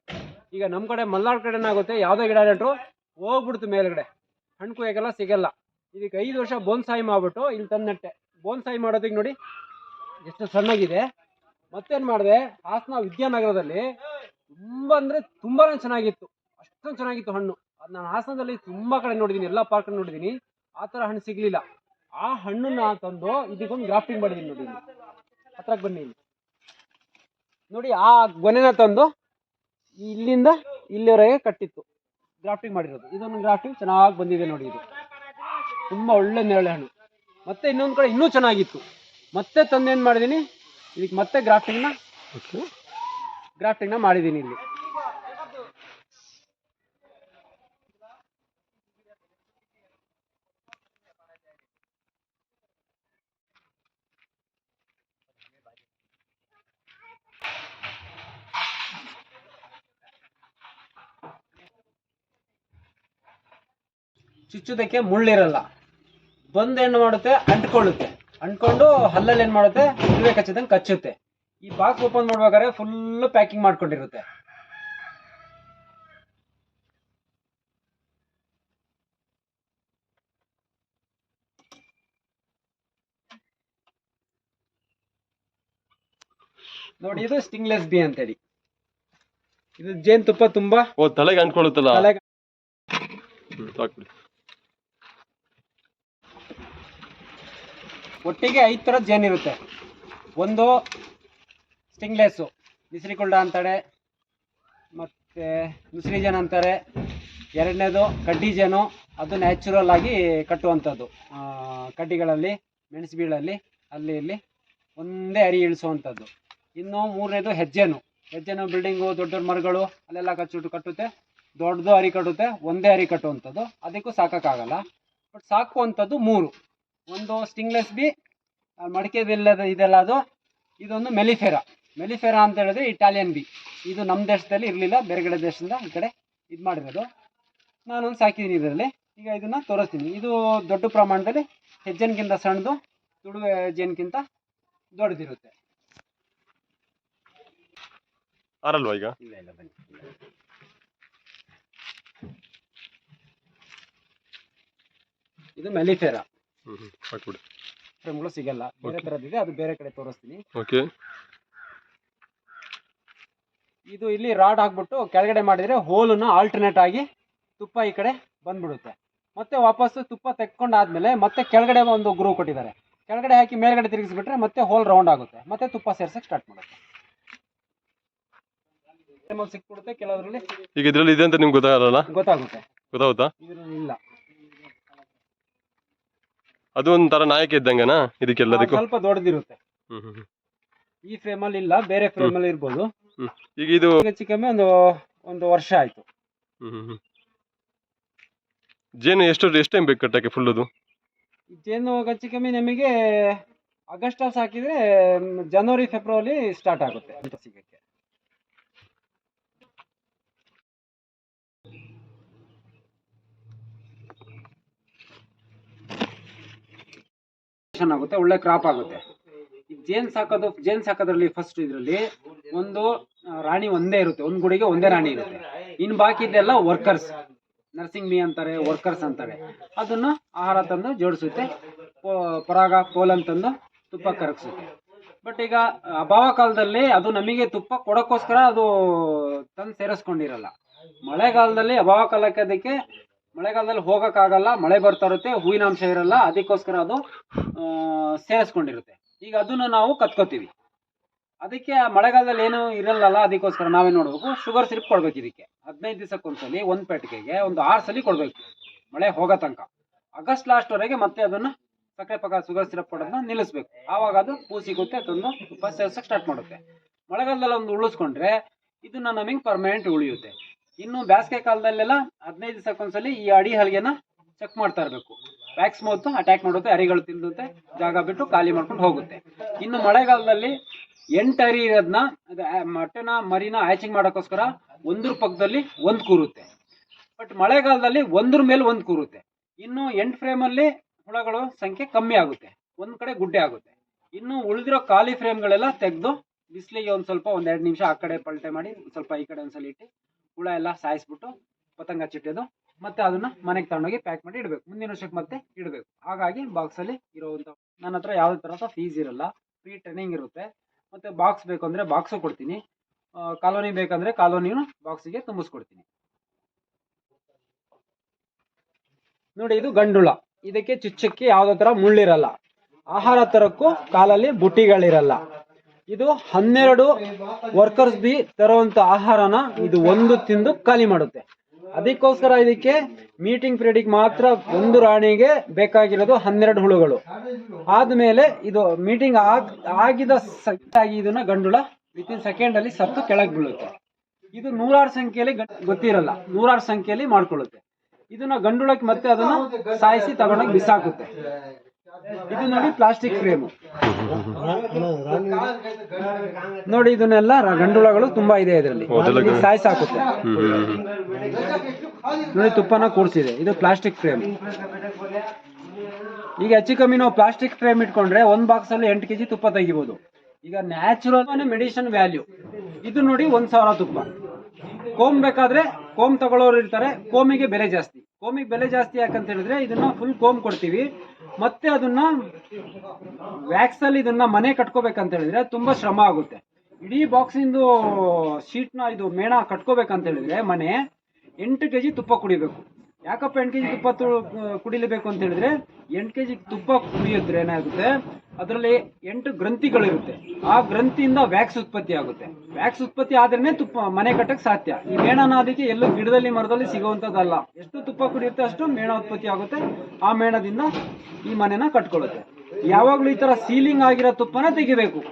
ಈಗ ನಮ್ಮ ಕಡೆ ಮಲ್ನಾಡ್ ಕಡೆ ಏನಾಗುತ್ತೆ ಯಾವುದೇ ಗಿಡ ನೆಟ್ರು ಹೋಗ್ಬಿಡ್ತು ಮೇಲ್ಗಡೆ. ಹಣ್ಣು ಕುಯ್ಯಕ್ಕೆಲ್ಲ ಸಿಗಲ್ಲ. ಇದಕ್ಕೆ ಐದು ವರ್ಷ ಬೋನ್ಸಾಯಿ ಮಾಡ್ಬಿಟ್ಟು ಇಲ್ಲಿ ತಂದು ನೆಟ್ಟೆ. ಬೋನ್ಸಾಯಿ ಮಾಡೋದಕ್ಕೆ ನೋಡಿ, ಎಷ್ಟು ಸಣ್ಣಗಿದೆ. ಮತ್ತೇನು ಮಾಡಿದೆ, ಹಾಸನ ವಿದ್ಯಾನಗರದಲ್ಲಿ ತುಂಬಾ ಅಂದ್ರೆ ತುಂಬಾ ಚೆನ್ನಾಗಿತ್ತು. ಅಷ್ಟೊಂದು ಚೆನ್ನಾಗಿತ್ತು ಹಣ್ಣು. ಅದು ನಾನು ಹಾಸನದಲ್ಲಿ ತುಂಬಾ ಕಡೆ ನೋಡಿದ್ದೀನಿ ಎಲ್ಲ ಪಾರ್ಕ್ ನೋಡಿದ್ದೀನಿ ಆ ಥರ ಹಣ್ಣು ಸಿಗಲಿಲ್ಲ. ಆ ಹಣ್ಣನ್ನ ತಂದು ಇದಕ್ಕೊಂದು ಗ್ರಾಫ್ಟಿಂಗ್ ಮಾಡಿದ್ದೀನಿ ನೋಡಿ. ಹತ್ರಕ್ಕೆ ಬನ್ನಿ ಇಲ್ಲಿ. ನೋಡಿ ಆ ಗೊನೆನ ತಂದು ಇಲ್ಲಿಂದ ಇಲ್ಲಿವರೆಗೆ ಕಟ್ಟಿತ್ತು. ಗ್ರಾಫ್ಟಿಂಗ್ ಮಾಡಿರೋದು. ಇದೊಂದು ಗ್ರಾಫ್ಟಿಂಗ್ ಚೆನ್ನಾಗಿ ಬಂದಿದೆ ನೋಡಿ ಇದು. ತುಂಬಾ ಒಳ್ಳೆ ನೇರಳೆ ಹಣ್ಣು. ಮತ್ತೆ ಇನ್ನೊಂದು ಕಡೆ ಇನ್ನೂ ಚೆನ್ನಾಗಿತ್ತು. ಮತ್ತೆ ತಂದು ಏನು ಮಾಡಿದ್ದೀನಿ ಇದಕ್ಕೆ ಮತ್ತೆ ಗ್ರಾಫ್ಟಿಂಗ್ನ ಗ್ರಾಫ್ಟಿಂಗ್ನ ಮಾಡಿದ್ದೀನಿ ಇಲ್ಲಿ. ಚುಚ್ಚೋದಕ್ಕೆ ಮುಳ್ಳಿರಲ್ಲ. ಬಂದ್ ಏನು ಮಾಡುತ್ತೆ? ಅಂಟ್ಕೊಳ್ಳುತ್ತೆ. ಅಂಟ್ಕೊಂಡು ಹಲ್ಲಲ್ಲಿ ಏನ್ ಮಾಡುತ್ತೆ? ಇರುವೆ ಕಚ್ಚಿದಂಗೆ ಕಚ್ಚುತ್ತೆ. ಈ ಬಾಕ್ಸ್ ಓಪನ್ ಮಾಡ್ಬೇಕಾದ್ರೆ ಫುಲ್ ಪ್ಯಾಕಿಂಗ್ ಮಾಡ್ಕೊಂಡಿರುತ್ತೆ. ನೋಡಿ ಇದು ಸ್ಟಿಂಗ್ಲೆಸ್ ಬಿ ಅಂತೇಳಿ. ಇದು ಜೇನುತುಪ್ಪ ತುಂಬಾ ಓ ತಲೆಗೆ ಅಂಟ್ಕೊಳ್ಳುತ್ತಲ್ಲ? ತಲೆಗೆ ಸಾಕ್ಬಿಡಿ. ಒಟ್ಟಿಗೆ ಐದು ಥರದ ಜೇನು ಇರುತ್ತೆ. ಒಂದು ಸ್ಟಿಂಗ್ಲೆಸ್ಸು ನಿಸ್ರಿಕುಳ್ಳ ಅಂತಾರೆ, ಮತ್ತು ನುಸ್ರಿ ಜೇನು ಅಂತಾರೆ. ಎರಡನೇದು ಕಡ್ಡಿ ಜೇನು ಅದು ನ್ಯಾಚುರಲ್ ಆಗಿ ಕಟ್ಟುವಂಥದ್ದು. ಕಡ್ಡಿಗಳಲ್ಲಿ, ಮೆಣಸು ಬೀಳಲ್ಲಿ, ಅಲ್ಲಿ ಇಲ್ಲಿ ಒಂದೇ ಅರಿ ಇಳಿಸುವಂಥದ್ದು. ಇನ್ನು ಮೂರನೇದು ಹೆಜ್ಜೆನು ಹೆಜ್ಜೆನು ಬಿಲ್ಡಿಂಗು ದೊಡ್ಡ ದೊಡ್ಡ ಮರಗಳು, ಅಲ್ಲೆಲ್ಲ ಕಚ್ಚಿಟ್ಟು ಕಟ್ಟುತ್ತೆ. ದೊಡ್ಡದು ಅರಿ ಕಟ್ಟುತ್ತೆ, ಒಂದೇ ಅರಿ ಕಟ್ಟುವಂಥದ್ದು. ಅದಕ್ಕೂ ಸಾಕೋಕ್ಕಾಗಲ್ಲ. ಬಟ್ ಸಾಕುವಂಥದ್ದು ಮೂರು. ಒಂದು ಸ್ಟಿಂಗ್ಲೆಸ್ ಬಿ ಮಡಿಕೆದಿಲ್ಲದ ಇದೆಲ್ಲ ಅದು. ಇದೊಂದು ಮೆಲಿಫೆರಾ ಮೆಲಿಫೆರಾ ಅಂತ ಹೇಳಿದ್ರೆ ಇಟಾಲಿಯನ್ ಬಿ ಇದು ನಮ್ಮ ದೇಶದಲ್ಲಿ ಇರಲಿಲ್ಲ ಬೇರೆ ಕಡೆ ದೇಶದಿಂದ ಈ ಕಡೆ ಇದು ಮಾಡಿರೋದು. ನಾನೊಂದು ಸಾಕಿದ್ದೀನಿ ಇದರಲ್ಲಿ. ಈಗ ಇದನ್ನು ತೋರಿಸ್ತೀನಿ. ಇದು ದೊಡ್ಡ ಪ್ರಮಾಣದಲ್ಲಿ ಹೆಜ್ಜೆನ್ಗಿಂತ ಸಣ್ಣದು ತುಡುವೆ ಜೇನ್ಗಿಂತ ದೊಡ್ಡದಿರುತ್ತೆ. ಆರಲ್ವಾ ಈಗ? ಇಲ್ಲ ಇಲ್ಲ ಬನ್ನಿ. ಇದು ಮೆಲಿಫೆರಾ ಫ್ರೇಮ್ಗಳು ಸಿಗಲ್ಲ. ಬೇರೆ ತರದಿದೆ ಅದು ಬೇರೆ ಕಡೆ ತೋರಿಸ್ತೀನಿ. ಓಕೆ ಇದು ಇಲ್ಲಿ ರಾಡ್ ಹಾಕ್ಬಿಟ್ಟು ಕೆಳಗಡೆ ಮಾಡಿದ್ರೆ ಹೋಲನ್ನ ಆಲ್ಟರ್ನೇಟ್ ಆಗಿ ತುಪ್ಪ ಈ ಕಡೆ ಬಂದ್ಬಿಡುತ್ತೆ. ಮತ್ತೆ ವಾಪಸ್ಸು ತುಪ್ಪ ತೆಕ್ಕೊಂಡಾದ್ಮೇಲೆ ಮತ್ತೆ ಕೆಳಗಡೆ ಒಂದು ಗ್ರೂ ಕೊಟ್ಟಿದ್ದಾರೆ. ಕೆಳಗಡೆ ಹಾಕಿ ಮೇಲ್ಗಡೆ ತಿರುಗಿಸ್ಬಿಟ್ರೆ ಮತ್ತೆ ಹೋಲ್ ರೌಂಡ್ ಆಗುತ್ತೆ. ಮತ್ತೆ ತುಪ್ಪ ಸೇರ್ಸಕ್ ಸ್ಟಾರ್ಟ್ ಮಾಡುತ್ತೆ. ಸಿಕ್ಬಿಡುತ್ತೆ ಕೆಲವರಲ್ಲಿ ಈಗ ಇದ್ರಲ್ಲಿ ಇದೆ ಅಂತ ನಿಮ್ಗೆ ಗೊತ್ತಾಗಲ್ಲ ಗೊತ್ತಾಗುತ್ತೆ. ಗೊತ್ತಾಗುತ್ತಾ? ಇಲ್ಲ. ಅದು ಒಂಥರ ನಾಯಕ ಇದ್ದಂಗೆನಾ ಇದಕ್ಕೆಲ್ಲದಕ್ಕೂ? ಸ್ವಲ್ಪ ದೊಡ್ಡದಿರುತ್ತೆ. ಹ್ಮ್ ಹ್ಮ್ ಹ್ಮ್. ಈ ಫ್ರೇಮಲ್ಲಿ ಇಲ್ಲ ಬೇರೆ ಫ್ರೇಮ್ ಅಲ್ಲಿ ಇರ್ಬೋದು. ಈಗ ಇದು ಹೆಚ್ಚು ಕಮ್ಮಿ ಒಂದು ಒಂದು ವರ್ಷ ಆಯ್ತು. ಹ್ಮ್ ಹ್ಮ್ ಹ್ಮ್. ಜೇನು ಎಷ್ಟು ಎಷ್ಟು ಟೈಮ್ ಬೇಕು ಕಟ್ಟಕ್ಕೆ ಫುಲ್ ಅದು ಜೇನು ಹೆಚ್ಚು ಕಮ್ಮಿ ನಮಗೆ ಆಗಸ್ಟಲ್ಲಿ ಸಾಕಿದ್ರೆ ಮ್, ಜನವರಿ ಫೆಬ್ರವರಿ ಸ್ಟಾರ್ಟ್ ಆಗುತ್ತೆ. ಅಂತ ಸಿಗಕ್ಕೆ ಆಗುತ್ತೆ, ಒಳ್ಳೆ ಕ್ರಾಪ್ ಆಗುತ್ತೆ. ಜೇನ್ ಸಾಕೋದು ಜೇನ್ ಸಾಕೋದ್ರಲ್ಲಿ ಫಸ್ಟ್ ಇದರಲ್ಲಿ ಒಂದು ರಾಣಿ ಒಂದೇ ಇರುತ್ತೆ, ಒಂದು ಗುಡಿಗೆ ಒಂದೇ ರಾಣಿ ಇರುತ್ತೆ. ಇನ್ನು ಬಾಕಿದೆಲ್ಲ ವರ್ಕರ್ಸ್ ನರ್ಸಿಂಗ್ ಮೀ ಅಂತಾರೆ ವರ್ಕರ್ಸ್ ಅಂತಾರೆ. ಅದನ್ನು ಆಹಾರ ತಂದು ಜೋಡಿಸುತ್ತೆ ಪರಾಗ ಪೋಲ್ ತಂದು ತುಪ್ಪ ಕರಗಿಸುತ್ತೆ. ಬಟ್ ಈಗ ಅಭಾವ ಕಾಲದಲ್ಲಿ ಅದು ನಮಗೆ ತುಪ್ಪ ಕೊಡೋಕ್ಕೋಸ್ಕರ ಅದು ತಂದು ಸೇರಿಸ್ಕೊಂಡಿರಲ್ಲ. ಮಳೆಗಾಲದಲ್ಲಿ ಅಭಾವ ಕಾಲಕ್ಕೆ ಅದಕ್ಕೆ ಮಳೆಗಾಲದಲ್ಲಿ ಹೋಗೋಕ್ಕಾಗಲ್ಲ, ಮಳೆ ಬರ್ತಾ ಇರುತ್ತೆ, ಹೂವಿನ ಅಂಶ ಇರಲ್ಲ, ಅದಕ್ಕೋಸ್ಕರ ಅದು ಸೇರಿಸ್ಕೊಂಡಿರುತ್ತೆ. ಈಗ ಅದನ್ನು ನಾವು ಕತ್ಕೋತೀವಿ. ಅದಕ್ಕೆ ಮಳೆಗಾಲದಲ್ಲಿ ಏನು ಇರಲ್ಲ ಅದಕ್ಕೋಸ್ಕರ ನಾವೇನು ನೋಡ್ಬೇಕು. ಶುಗರ್ ಸಿರಿಪ್ ಕೊಡ್ಬೇಕು ಇದಕ್ಕೆ. ಹದಿನೈದು ದಿವಸಕ್ಕೊಂದ್ಸಲಿ ಒಂದ್ ಪೆಟ್ಟಿಗೆಗೆ, ಒಂದು ಆರು ಸಲ ಕೊಡಬೇಕು. ಮಳೆ ಹೋಗೋ ತನಕ. ಆಗಸ್ಟ್ ಲಾಸ್ಟ್ ವರೆಗೆ ಮತ್ತೆ ಅದನ್ನ ಸಕ್ಕರೆ ಪಕ್ಕ ಶುಗರ್ ಸಿರಪ್ ಕೊಡೋದನ್ನ ನಿಲ್ಲಿಸ್ಬೇಕು. ಆವಾಗ ಅದು ಹೂ ಸಿಗುತ್ತೆ ತಂದು ಫಸ್ಟ್ ಸೇರ್ಸಕ್ ಸ್ಟಾರ್ಟ್ ಮಾಡುತ್ತೆ. ಮಳೆಗಾಲದಲ್ಲಿ ಒಂದು ಉಳಿಸ್ಕೊಂಡ್ರೆ ಇದನ್ನ ನಮಗೆ ಪರ್ಮನೆಂಟ್ ಉಳಿಯುತ್ತೆ. ಇನ್ನು ಬೇಸಿಗೆ ಕಾಲದಲ್ಲೆಲ್ಲ ಹದಿನೈದು ದಿವಸಕ್ಕೊಂದ್ಸಲಿ ಈ ಅಡಿ ಹಲ್ಗೆನ ಚೆಕ್ ಮಾಡ್ತಾ ಇರಬೇಕು. ವ್ಯಾಕ್ಸ್ ಮೌತ್ ಅಟ್ಯಾಕ್ ಮಾಡುತ್ತೆ, ಅರಿಗಳು ತಿಂದುತ್ತೆ, ಜಾಗ ಬಿಟ್ಟು ಖಾಲಿ ಮಾಡ್ಕೊಂಡು ಹೋಗುತ್ತೆ. ಇನ್ನು ಮಳೆಗಾಲದಲ್ಲಿ ಎಂಟು ಅರಿ ಇರೋದನ್ನ ಅದು ಮೊಟ್ಟೆನ ಮರಿನ ಹ್ಯಾಚಿಂಗ್ ಮಾಡೋಕ್ಕೋಸ್ಕರ ಒಂದ್ರ ಪಕ್ಕದಲ್ಲಿ ಒಂದು ಕೂರುತ್ತೆ. ಬಟ್ ಮಳೆಗಾಲದಲ್ಲಿ ಒಂದ್ರ ಮೇಲೆ ಒಂದು ಕೂರುತ್ತೆ. ಇನ್ನು ಎಂಟು ಫ್ರೇಮಲ್ಲಿ ಹುಳಗಳು ಸಂಖ್ಯೆ ಕಮ್ಮಿ ಆಗುತ್ತೆ. ಒಂದು ಕಡೆ ಗುಡ್ಡೆ ಆಗುತ್ತೆ. ಇನ್ನು ಉಳಿದಿರೋ ಖಾಲಿ ಫ್ರೇಮ್ಗಳೆಲ್ಲ ತೆಗೆದು, ಬಿಸಿಲಿಗೆ ಒಂದು ಸ್ವಲ್ಪ ಒಂದೆರಡು ನಿಮಿಷ ಆ ಕಡೆ ಪಲ್ಟೆ ಮಾಡಿ ಸ್ವಲ್ಪ ಈ ಕಡೆ ಒಂದ್ಸಲ ಇಟ್ಟು ಹುಳ ಎಲ್ಲ ಸಾಯಿಸ್ಬಿಟ್ಟು ಪತಂಗ ಚಿಟ್ಟೆದು ಮತ್ತೆ ಅದನ್ನ ಮನೆಗೆ ತಗೊಂಡೋಗಿ ಪ್ಯಾಕ್ ಮಾಡಿ ಇಡಬೇಕು. ಮುಂದಿನ ವರ್ಷಕ್ಕೆ ಮತ್ತೆ ಇಡಬೇಕು. ಹಾಗಾಗಿ ಬಾಕ್ಸ್ ಅಲ್ಲಿ ಇರುವಂತ ನನ್ನ ಹತ್ರ ಯಾವುದೇ ತರ ಫೀಸ್ ಇರಲ್ಲ. ಫ್ರೀ ಟ್ರೈನಿಂಗ್ ಇರುತ್ತೆ. ಮತ್ತೆ ಬಾಕ್ಸ್ ಬೇಕು ಅಂದ್ರೆ ಬಾಕ್ಸು ಕೊಡ್ತೀನಿ. ಕಾಲೋನಿ ಬೇಕಂದ್ರೆ ಕಾಲೋನಿನ ಬಾಕ್ಸಿಗೆ ತುಂಬಿಸ್ಕೊಡ್ತೀನಿ. ನೋಡಿ, ಇದು ಗಂಡುಳ. ಇದಕ್ಕೆ ಚುಚ್ಚಕ್ಕೆ ಯಾವುದೇ ತರ ಮುಳ್ಳಿರಲ್ಲ. ಆಹಾರ ತರಕ್ಕೂ ಕಾಲಲ್ಲಿ ಬುಟ್ಟಿಗಳಿರಲ್ಲ. ಇದು ಹನ್ನೆರಡು ವರ್ಕರ್ಸ್ ಬಿ ತರುವಂತ ಆಹಾರನ ಇದು ಒಂದು ತಿಂದು ಖಾಲಿ ಮಾಡುತ್ತೆ. ಅದಕ್ಕೋಸ್ಕರ ಇದಕ್ಕೆ ಮೀಟಿಂಗ್ ಪೀರಿಯಡಿಗೆ ಮಾತ್ರ ಒಂದು ರಾಣಿಗೆ ಬೇಕಾಗಿರೋದು ಹನ್ನೆರಡು ಹುಳುಗಳು. ಆದ್ಮೇಲೆ ಇದು ಮೀಟಿಂಗ್ ಆಗ್, ಆಗಿದ ಸ- ಆಗಿ ಇದನ್ನ ಗಂಡುಳ ವಿತಿನ್ ಸೆಕೆಂಡ್ ಅಲ್ಲಿ ಸತ್ತು ಕೆಳಗೆ ಬೀಳುತ್ತೆ. ಇದು ನೂರಾರು ಸಂಖ್ಯೆಯಲ್ಲಿ ಗೊತ್ತಿರಲ್ಲ. ನೂರಾರು ಸಂಖ್ಯೆಯಲ್ಲಿ ಮಾಡ್ಕೊಳ್ಳುತ್ತೆ. ಇದನ್ನ ಗಂಡುಳಕ್ಕೆ ಮತ್ತೆ ಅದನ್ನ ಸಾಯಿಸಿ ತಗೊಂಡೋಗಿ ಬಿಸಾಕುತ್ತೆ. ಇದು ನೋಡಿ ಪ್ಲಾಸ್ಟಿಕ್ ಫ್ರೇಮ್ ನೋಡಿ ಇದನ್ನೆಲ್ಲ ಗಂಡುಳಗಳು ತುಂಬಾ ಇದೆ ಇದರಲ್ಲಿ. ಹ್ಮ್ ಹ್ಮ್. ನೋಡಿ ತುಪ್ಪನ ಕೂಡಿಸಿದೆ ಇದು ಪ್ಲಾಸ್ಟಿಕ್ ಫ್ರೇಮ್ ಈಗ ಹೆಚ್ಚು ಕಮ್ಮಿ ನಾವು ಪ್ಲಾಸ್ಟಿಕ್ ಫ್ರೇಮ್ ಇಟ್ಕೊಂಡ್ರೆ ಒಂದ್ ಬಾಕ್ಸ್ ಅಲ್ಲಿ ಎಂಟು ಕೆಜಿ ತುಪ್ಪ ತೆಗಿಬಹುದು ಈಗ ನ್ಯಾಚುರಲ್ ಮೆಡಿಸಿನ್ ವ್ಯಾಲ್ಯೂ ಇದು ನೋಡಿ ಒಂದ್ ಸಾವಿರ ತುಪ್ಪ. ಕೋಮ್ ಬೇಕಾದ್ರೆ ಕೋಮ್ ತಗೊಳ್ಳೋರು ಇರ್ತಾರೆ. ಕೋಮಿಗೆ ಬೆಲೆ ಜಾಸ್ತಿ. ಕೋಮಿಗೆ ಬೆಲೆ ಜಾಸ್ತಿ ಯಾಕಂತ ಹೇಳಿದ್ರೆ ಇದನ್ನ ಫುಲ್ ಕೋಮ್ ಕೊಡ್ತೀವಿ. ಮತ್ತೆ ಅದನ್ನ ವ್ಯಾಕ್ಸ್ ಅಲ್ಲಿ ಇದನ್ನ ಮನೆ ಕಟ್ಕೋಬೇಕಂತ ಹೇಳಿದ್ರೆ ತುಂಬಾ ಶ್ರಮ ಆಗುತ್ತೆ. ಇಡೀ ಬಾಕ್ಸಿಂದು ಶೀಟ್ನ ಇದು ಮೇಣ ಕಟ್ಕೋಬೇಕಂತ ಹೇಳಿದ್ರೆ ಮನೆ ಎಂಟು ಕೆಜಿ ತುಪ್ಪ ಕುಡಿಬೇಕು. ಯಾಕಪ್ಪ ಎಂಟು ಕೆಜಿ ತುಪ್ಪ ತು- ಕುಡಿಲೇಬೇಕು ಅಂತ ಹೇಳಿದ್ರೆ ಎಂಟು ಕೆಜಿ ತುಪ್ಪ ಕುಡಿಯೋದ್ರೆ ಏನಾಗುತ್ತೆ? ಅದರಲ್ಲಿ ಎಂಟು ಗ್ರಂಥಿಗಳಿರುತ್ತೆ. ಆ ಗ್ರಂಥಿಯಿಂದ ವ್ಯಾಕ್ಸ್ ಉತ್ಪತ್ತಿ ಆಗುತ್ತೆ. ವ್ಯಾಕ್ಸ್ ಉತ್ಪತ್ತಿ ಆದ್ರೇನೆ ತುಪ್ಪ ಮನೆ ಕಟ್ಟಕ್ಕೆ ಸಾಧ್ಯ. ಈ ಮೇಣ ಅನ್ನೋದಕ್ಕೆ ಎಲ್ಲೂ ಗಿಡದಲ್ಲಿ ಮರದಲ್ಲಿ ಸಿಗುವಂತದ್ದಲ್ಲ ಎಷ್ಟು ತುಪ್ಪ ಕುಡಿಯುತ್ತೆ ಅಷ್ಟು ಮೇಣ ಉತ್ಪತ್ತಿ ಆಗುತ್ತೆ. ಆ ಮೇಣದಿಂದ ಈ ಮನೆನ ಕಟ್ಕೊಳ್ಳುತ್ತೆ. ಯಾವಾಗ್ಲೂ ಈ ತರ ಸೀಲಿಂಗ್ ಆಗಿರೋ ತುಪ್ಪನ ತೆಗಿಬೇಕು.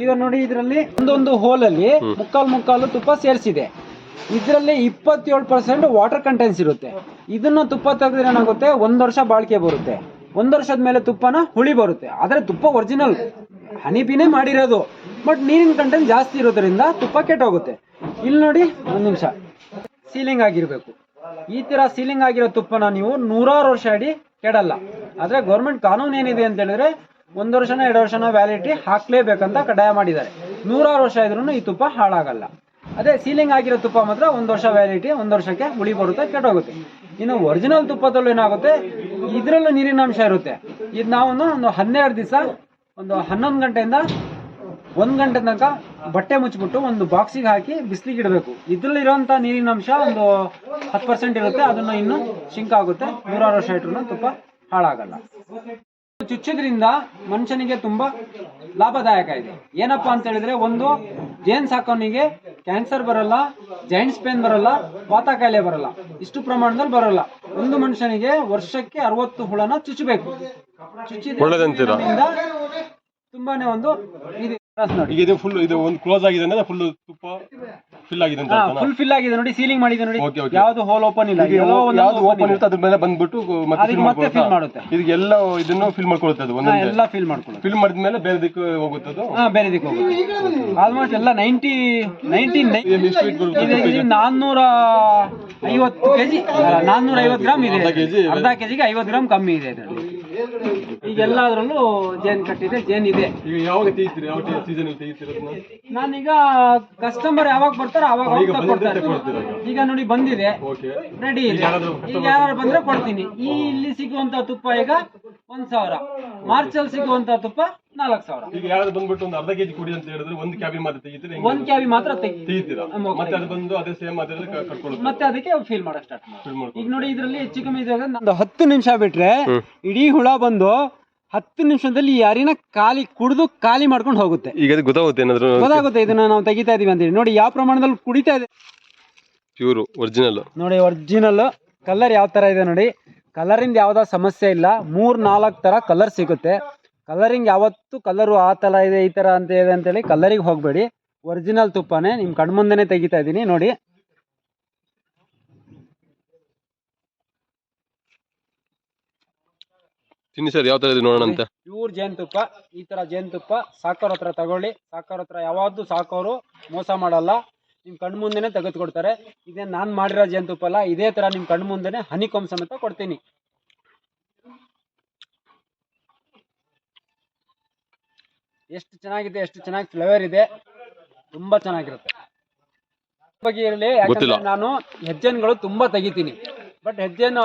ಈಗ ನೋಡಿ ಇದರಲ್ಲಿ ಒಂದೊಂದು ಹೋಲಲ್ಲಿ ಮುಕ್ಕಾಲು ಮುಕ್ಕಾಲು ತುಪ್ಪ ಸೇರಿಸಿದೆ. ಇದರಲ್ಲಿ ಇಪ್ಪತ್ತೇಳು ಪರ್ಸೆಂಟ್ ವಾಟರ್ ಕಂಟೆನ್ಸ್ ಇರುತ್ತೆ. ಇದನ್ನ ತುಪ್ಪ ತೆಗೆದ್ರೆ ಏನಾಗುತ್ತೆ? ಒಂದು ವರ್ಷ ಬಾಳಿಕೆ ಬರುತ್ತೆ. ಒಂದು ವರ್ಷದ ಮೇಲೆ ತುಪ್ಪನ ಹುಳಿ ಬರುತ್ತೆ. ಆದರೆ ತುಪ್ಪ ಒರಿಜಿನಲ್ ಹನಿಪಿನೇ ಮಾಡಿರೋದು. ಬಟ್ ನೀರಿನ ಕಂಟೆಂಟ್ ಜಾಸ್ತಿ ಇರೋದ್ರಿಂದ ತುಪ್ಪ ಕೆಟ್ಟೋಗುತ್ತೆ. ಇಲ್ಲಿ ನೋಡಿ ಒಂದು ನಿಮಿಷ. ಸೀಲಿಂಗ್ ಆಗಿರಬೇಕು. ಈ ತರ ಸೀಲಿಂಗ್ ಆಗಿರೋ ತುಪ್ಪನ ನೀವು ನೂರಾರು ವರ್ಷ ಅಡಿ ಕೆಡಲ್ಲ. ಆದ್ರೆ ಗೌರ್ಮೆಂಟ್ ಕಾನೂನು ಏನಿದೆ ಅಂತ ಹೇಳಿದ್ರೆ ಒಂದು ವರ್ಷನ ಎರಡು ವರ್ಷನ ವ್ಯಾಲಿಟಿ ಹಾಕ್ಲೇಬೇಕಂತ ಕಡ್ಡಾಯ ಮಾಡಿದ್ದಾರೆ. ನೂರಾರು ವರ್ಷ ಇದ್ರೂ ಈ ತುಪ್ಪ ಹಾಳಾಗಲ್ಲ. ಅದೇ ಸೀಲಿಂಗ್ ಆಗಿರೋ ತುಪ್ಪ ಮಾತ್ರ ಒಂದು ವರ್ಷ ವ್ಯಾಲಿಟಿ ಒಂದು ವರ್ಷಕ್ಕೆ ಹುಳಿ ಬರುತ್ತೆ ಕೆಟ್ಟೋಗುತ್ತೆ ಇನ್ನು ಒರಿಜಿನಲ್ ತುಪ್ಪದಲ್ಲೂ ಏನಾಗುತ್ತೆ? ಇದರಲ್ಲೂ ನೀರಿನ ಅಂಶ ಇರುತ್ತೆ. ಇದು ನಾವು ಒಂದು ಹನ್ನೆರಡು ದಿವಸ, ಒಂದು ಹನ್ನೊಂದು ಗಂಟೆಯಿಂದ ಒಂದು ಗಂಟೆ ತನಕ ಬಟ್ಟೆ ಮುಚ್ಚಿಬಿಟ್ಟು ಒಂದು ಬಾಕ್ಸಿಗೆ ಹಾಕಿ ಬಿಸಿಲಿಗೆ ಇಡಬೇಕು. ಇದ್ರಲ್ಲಿ ನೀರಿನಂಶ ಒಂದು ಹತ್ತು ಪರ್ಸೆಂಟ್ ಇರುತ್ತೆ. ಅದನ್ನು ಇನ್ನು ಶಿಂಕ್ ಆಗುತ್ತೆ. ನೂರಾರು ವರ್ಷ ಇಟ್ರು ತುಪ್ಪ ಹಾಳಾಗಲ್ಲ. ಚುಚ್ಚೋದ್ರಿಂದ ಮನುಷ್ಯನಿಗೆ ತುಂಬಾ ಲಾಭದಾಯಕ ಇದೆ. ಏನಪ್ಪಾ ಅಂತ ಹೇಳಿದ್ರೆ ಒಂದು ಜೇನ್ ಸಾಕೋನಿಗೆ ಕ್ಯಾನ್ಸರ್ ಬರಲ್ಲ ಜೈಂಟ್ಸ್ ಪೇನ್ ಬರಲ್ಲ ವಾತ ಕಾಯಿಲೆ ಬರಲ್ಲ ಇಷ್ಟು ಪ್ರಮಾಣದಲ್ಲಿ ಬರಲ್ಲ. ಒಂದು ಮನುಷ್ಯನಿಗೆ ವರ್ಷಕ್ಕೆ ಅರವತ್ತು ಹುಳನ ಚುಚ್ಚಬೇಕು. ಚುಚ್ಚಿದ ತುಂಬಾನೇ ಒಂದು ಇದು ನೋಡಿ ಈಗ ಇದು ಫುಲ್ ಇದು ಒಂದು ಕ್ಲೋಸ್ ಆಗಿದೆ ಅಂದ್ರೆ ಫುಲ್ ತುಪ್ಪ ಫಿಲ್ ಆಗಿದೆ ಅಂತ ಅರ್ಥನಾ? ಫುಲ್ ಫಿಲ್ ಆಗಿದೆ ನೋಡಿ ಸೀಲಿಂಗ್ ಮಾಡಿದೆ ನೋಡಿ Okay, okay. ಯಾವ್ದು ಹೋಲ್ ಓಪನ್ ಇಲ್ಲ ಈಗ ಎಲ್ಲೋ ಒಂದೊಂದು ಯಾವ್ದು open ಓಪನ್ ಇರುತ್ತೆ ಅದ್ರ ಮೇಲೆ ಬಂದ್ಬಿಟ್ಟು ಮತ್ತೆ ಅದಕ್ಕೆ fill ಮತ್ತೆ ಮಾಡ್ಕೊಳುತ್ತಾ? ಮಾಡುತ್ತೆ. ಇದಕ್ಕೆ ಎಲ್ಲ ಇದನ್ನು ಫಿಲ್ ಮಾಡ್ಕೊಳುತ್ತೆ ಅದು ಹಾ, ಒಂದೊಂದೇ ಎಲ್ಲ ಫಿಲ್ ಮಾಡ್ಕೊಳ್ಳೋದು ಫಿಲ್ ಮಾಡಿದ್ಮೇಲೆ ಬೇರೆ ದಿಕ್ಕು ಹೋಗುತ್ತೆ ಅದು ಹಾ ಬೇರೆ ದಿಕ್ಕು ಹೋಗುತ್ತೆ ಆಲ್ಮೋಸ್ಟ್ ಎಲ್ಲ ನೈಂಟಿ ನೈಂಟಿ ಇದು ಎಷ್ಟು weight ಬರುತ್ತೆ? ನಾನ್ನೂರ ಐವತ್ತು ಕೆಜಿ ನಾನ್ನೂರ ಐವತ್ತು ಗ್ರಾಮ್ ಇದೆ ಅರ್ಧ kg? ಅರ್ಧ ಕೆಜಿಗೆ ಐವತ್ತು ಗ್ರಾಮ್ ಕಮ್ಮಿ ಇದೆ ಇದರಲ್ಲಿ ಈಗ ಎಲ್ಲಾದ್ರಲ್ಲೂ ಜೇನ್ ಕಟ್ಟಿದೆ ಜೇನ್ ಇದೆ ಈಗ ಯಾವಾಗ ತೆಗಿತೀರಿ ಯಾವ ಸೀಸನ್ ನಾನೀಗ ಕಸ್ಟಮರ್ ಯಾವಾಗ ಬರ್ತಾರ ಅವಾಗ ಈಗ? ಈಗ ನೋಡಿ ಬಂದಿದೆ. ಓಕೆ. ರೆಡಿ ಇದೆ. ಯಾರಾದ್ರೂ ಈಗ ಯಾರು ಬಂದ್ರೆ ಕೊಡ್ತೀನಿ. ಈ ಇಲ್ಲಿ ಸಿಗುವಂತ ತುಪ್ಪ ಈಗ ಒಂದ್ ಸಾವಿರ. ಮಾರ್ಚ್ ಅಲ್ಲಿ ಸಿಗುವಂತ ತುಪ್ಪ ನಾಲ್ಕು ಸಾವಿರ. ಈಗ ಯಾರಾದ್ರೂ ಬಂದ್ಬಿಟ್ಟು ಒಂದು ಅರ್ಧ ಕೆಜಿ ಕೊಡಿ ಅಂತ ಹೇಳಿದ್ರೆ ಒಂದು ಕ್ಯಾಬಿ ಮಾತ್ರ ತೆಗಿತೀರಿ ಒಂದ್ ಕ್ಯಾವಿ ಮಾತ್ರ ತೆಗಿ ತೆಗಿತೀರಾ? ಮತ್ತೆ ಅದು ಬಂದು ಅದೇ ಸೇಮ್ ಅದೇ ಕಟ್ಕೊಳ್ಳುತ್ತೆ ಮತ್ತೆ ಅದಕ್ಕೆ ಫೀಲ್ ಮಾಡಕ್ ಸ್ಟಾರ್ಟ್ ಮಾಡಿ. ಈಗ ನೋಡಿ ಇದರಲ್ಲಿ ಹೆಚ್ಚು ಕಮ್ಮಿ ಇದ್ದಾಗ ಒಂದು ಹತ್ತು ನಿಮಿಷ ಬಿಟ್ರೆ. ಇಡೀ ಹುಳ ಬಂದು ಹತ್ತು ನಿಮಿಷದಲ್ಲಿ ಯಾರಿನ ಅರಿನ ಖಾಲಿ ಕುಡಿದು ಖಾಲಿ ಮಾಡ್ಕೊಂಡು ಹೋಗುತ್ತೆ. ಈಗ ಅದು ಗೊತ್ತಾಗುತ್ತೆ ಏನಾದ್ರು ಗೊತ್ತಾಗುತ್ತೆ ಇದನ್ನ ನಾವು ತೆಗಿತಾ ಇದೀವಿ ಅಂತೇಳಿ ನೋಡಿ ಯಾವ ಪ್ರಮಾಣದಲ್ಲಿ ಕುಡಿತಾ ಇದೆ? Pure original. ನೋಡಿ ಒರಿಜಿನಲ್. ಕಲರ್ ಯಾವ ತರ ಇದೆ ನೋಡಿ. ಕಲರಿಂದ ಯಾವ್ದೋ ಸಮಸ್ಯೆ ಇಲ್ಲ. ಮೂರ್ ನಾಲ್ಕು ತರ ಕಲರ್ ಸಿಗುತ್ತೆ. ಕಲರಿಂಗ್ ಯಾವತ್ತು ಕಲರು ಆ ತರ ಇದೆ ಈ ತರ ಅಂತ ಇದೆ ಅಂತೇಳಿ ಕಲರಿಗೆ ಹೋಗಬೇಡಿ. ಒರಿಜಿನಲ್ ತುಪ್ಪನೇ ನಿಮ್ ಕಣ್ಮುಂದೆನೆ ತೆಗಿತಾ ಇದೀನಿ. ನೋಡಿ ತಿನ್ನಿ ಸರ್ ಯಾವ ತರ ಇದೆ ನೋಡೋಣ ಅಂತ. ಪ್ಯೂರ್ ಜೇನುತುಪ್ಪ ಈ ತರ ಜೇನುತುಪ್ಪ ಸಾಕೋರ್ ಹತ್ರ ತಗೊಳ್ಳಿ. ಸಾಕೋರ್ ಹತ್ರ ಯಾವಾದ್ದು ಸಾಕೋರು ಮೋಸ ಮಾಡಲ್ಲ. ನಿಮ್ ಕಣ್ಮುಂದೆನೆ ತೆಗೆದುಕೊಡ್ತಾರೆ. ಇದೇ ನಾನ್ ಮಾಡಿರೋ ಜೇನುತುಪ್ಪ ಅಲ್ಲ ಇದೇ ತರ ನಿಮ್ ಕಣ್ಮುಂದೆನೆ ಹನಿಕೊಮ್ ಸಮೇತ ಕೊಡ್ತೀನಿ. ಎಷ್ಟು ಚೆನ್ನಾಗಿದೆ ಎಷ್ಟು ಚೆನ್ನಾಗಿ ಫ್ಲೇವರ್ ಇದೆ. ತುಂಬಾ ಚೆನ್ನಾಗಿರುತ್ತೆ. ಬಗ್ಗೆ ಇರಲಿ ಯಾಕಂದ್ರೆ ನಾನು ಹೆಜ್ಜೆನ್ಗಳು ತುಂಬಾ ತೆಗಿತೀನಿ. ಬಟ್ ಹೆಜ್ಜೆನು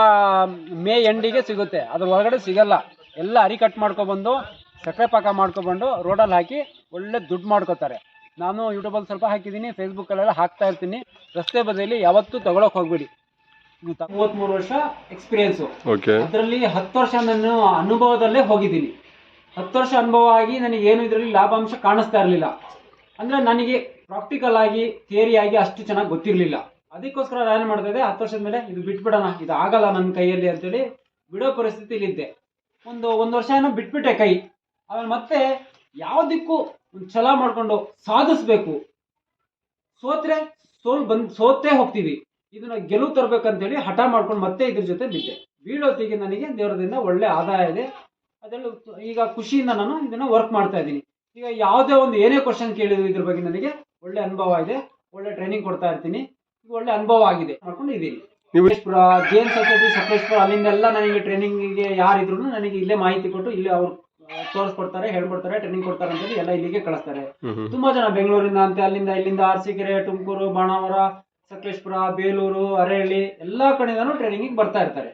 ಮೇ ಎಂಡಿಗೆ ಸಿಗುತ್ತೆ. ಅದ್ರ ಒಳಗಡೆ ಸಿಗಲ್ಲ. ಎಲ್ಲ ಅರಿ ಕಟ್ ಮಾಡ್ಕೊಬಂದು ಸಕ್ಕರೆ ಪಾಕ ಮಾಡ್ಕೊಬಂದು ರೋಡಲ್ಲಿ ಹಾಕಿ ಒಳ್ಳೆ ದುಡ್ಡು ಮಾಡ್ಕೋತಾರೆ. ನಾನು ಯೂಟ್ಯೂಬಲ್ಲಿ ಸ್ವಲ್ಪ ಹಾಕಿದ್ದೀನಿ ಫೇಸ್ಬುಕ್ಕಲ್ಲೆಲ್ಲ ಹಾಕ್ತಾ ಇರ್ತೀನಿ. ರಸ್ತೆ ಬದಿಯಲ್ಲಿ ಯಾವತ್ತೂ ತಗೊಳಕ್ ಹೋಗ್ಬಿಡಿ. ಮೂವತ್ಮೂರು ವರ್ಷ ಎಕ್ಸ್ಪೀರಿಯನ್ಸು ಓಕೆ ಅದರಲ್ಲಿ ಹತ್ತು ವರ್ಷ ನಾನು ಅನುಭವದಲ್ಲೇ ಹೋಗಿದ್ದೀನಿ. ಹತ್ತು ವರ್ಷ ಅನುಭವ ಆಗಿ ನನಗೆ ಏನು ಇದರಲ್ಲಿ ಲಾಭಾಂಶ ಕಾಣಿಸ್ತಾ ಇರಲಿಲ್ಲ. ಅಂದರೆ ನನಗೆ ಪ್ರಾಕ್ಟಿಕಲ್ ಆಗಿ ಥಿಯರಿ ಆಗಿ ಅಷ್ಟು ಚೆನ್ನಾಗಿ ಗೊತ್ತಿರಲಿಲ್ಲ. ಅದಕ್ಕೋಸ್ಕರ ನಾನು ಮಾಡ್ತಾ ಇದ್ದೆ, ಹತ್ತು ವರ್ಷದ ಮೇಲೆ ಇದು ಬಿಟ್ಬಿಡೋಣ, ಇದು ಆಗಲ್ಲ ನನ್ನ ಕೈಯಲ್ಲಿ ಅಂತೇಳಿ ಬಿಡೋ ಪರಿಸ್ಥಿತಿಲಿದ್ದೆ ಒಂದು ಒಂದು ವರ್ಷ ಏನೋ ಬಿಟ್ಬಿಟ್ಟೆ ಕೈ. ಆಮೇಲೆ ಮತ್ತೆ ಯಾವುದಕ್ಕೂ ಒಂದು ಛಲ ಮಾಡ್ಕೊಂಡು ಸಾಧಿಸ್ಬೇಕು. ಸೋತ್ರೆ ಸೋಲ್ ಬಂದ್ ಸೋತೇ ಹೋಗ್ತೀವಿ. ಇದನ್ನ ಗೆಲುವು ತರ್ಬೇಕಂತೇಳಿ ಹಠ ಮಾಡ್ಕೊಂಡು ಮತ್ತೆ ಇದ್ರ ಜೊತೆ ಬಿದ್ದೆ. ಬೀಳೋತ್ತಿಗೆ ನನಗೆ ದೇವರದಿಂದ ಒಳ್ಳೆ ಆದಾಯ ಇದೆ. ಅದರಲ್ಲಿ ಈಗ ಖುಷಿಯಿಂದ ನಾನು ಇದನ್ನ ವರ್ಕ್ ಮಾಡ್ತಾ ಇದ್ದೀನಿ. ಈಗ ಯಾವುದೇ ಒಂದು ಏನೇ ಕ್ವಶನ್ ಕೇಳಿದ್ರು ಇದ್ರ ಬಗ್ಗೆ ನನಗೆ ಒಳ್ಳೆ ಅನುಭವ ಇದೆ. ಒಳ್ಳೆ ಟ್ರೈನಿಂಗ್ ಕೊಡ್ತಾ ಇರ್ತೀನಿ. ಒಳ್ಳೆ ಅನುಭವ ಆಗಿದೆ ಮಾಡ್ಕೊಂಡು ಇದೀನಿ ನೀವು- ಸಕಲೇಶ್ಪುರ ಜೇನ್ ಸೊಸೈಟಿ ಸಕಲೇಶ್ಪುರ ಅಲ್ಲಿಂದೆಲ್ಲ ನನಗೆ ಟ್ರೈನಿಂಗಿಗೆ ಯಾರಿದ್ರು ನನಗೆ ಇಲ್ಲೇ ಮಾಹಿತಿ ಕೊಟ್ಟು ಇಲ್ಲೇ ಅವ್ರು ತೋರಿಸ್ಕೊಡ್ತಾರೆ ಹೇಳ್ಕೊಡ್ತಾರೆ ಟ್ರೈನಿಂಗ್ ಕೊಡ್ತಾರೆ ಅಂತೇಳಿ ಎಲ್ಲ ಇಲ್ಲಿಗೆ ಕಳಿಸ್ತಾರೆ. ತುಂಬಾ ಜನ ಬೆಂಗಳೂರಿಂದ ಅಂತೆ ಅಲ್ಲಿಂದ ಇಲ್ಲಿಂದ ಆರ್ಸಿಕೆರೆ ತುಮಕೂರು ಬಾಣಾವರ ಸಕಲೇಶ್ಪುರ ಬೇಲೂರು ಅರೇಳಿ ಎಲ್ಲಾ ಕಡೆಯಿಂದನೂ ಟ್ರೈನಿಂಗ್ ಬರ್ತಾ ಇರ್ತಾರೆ.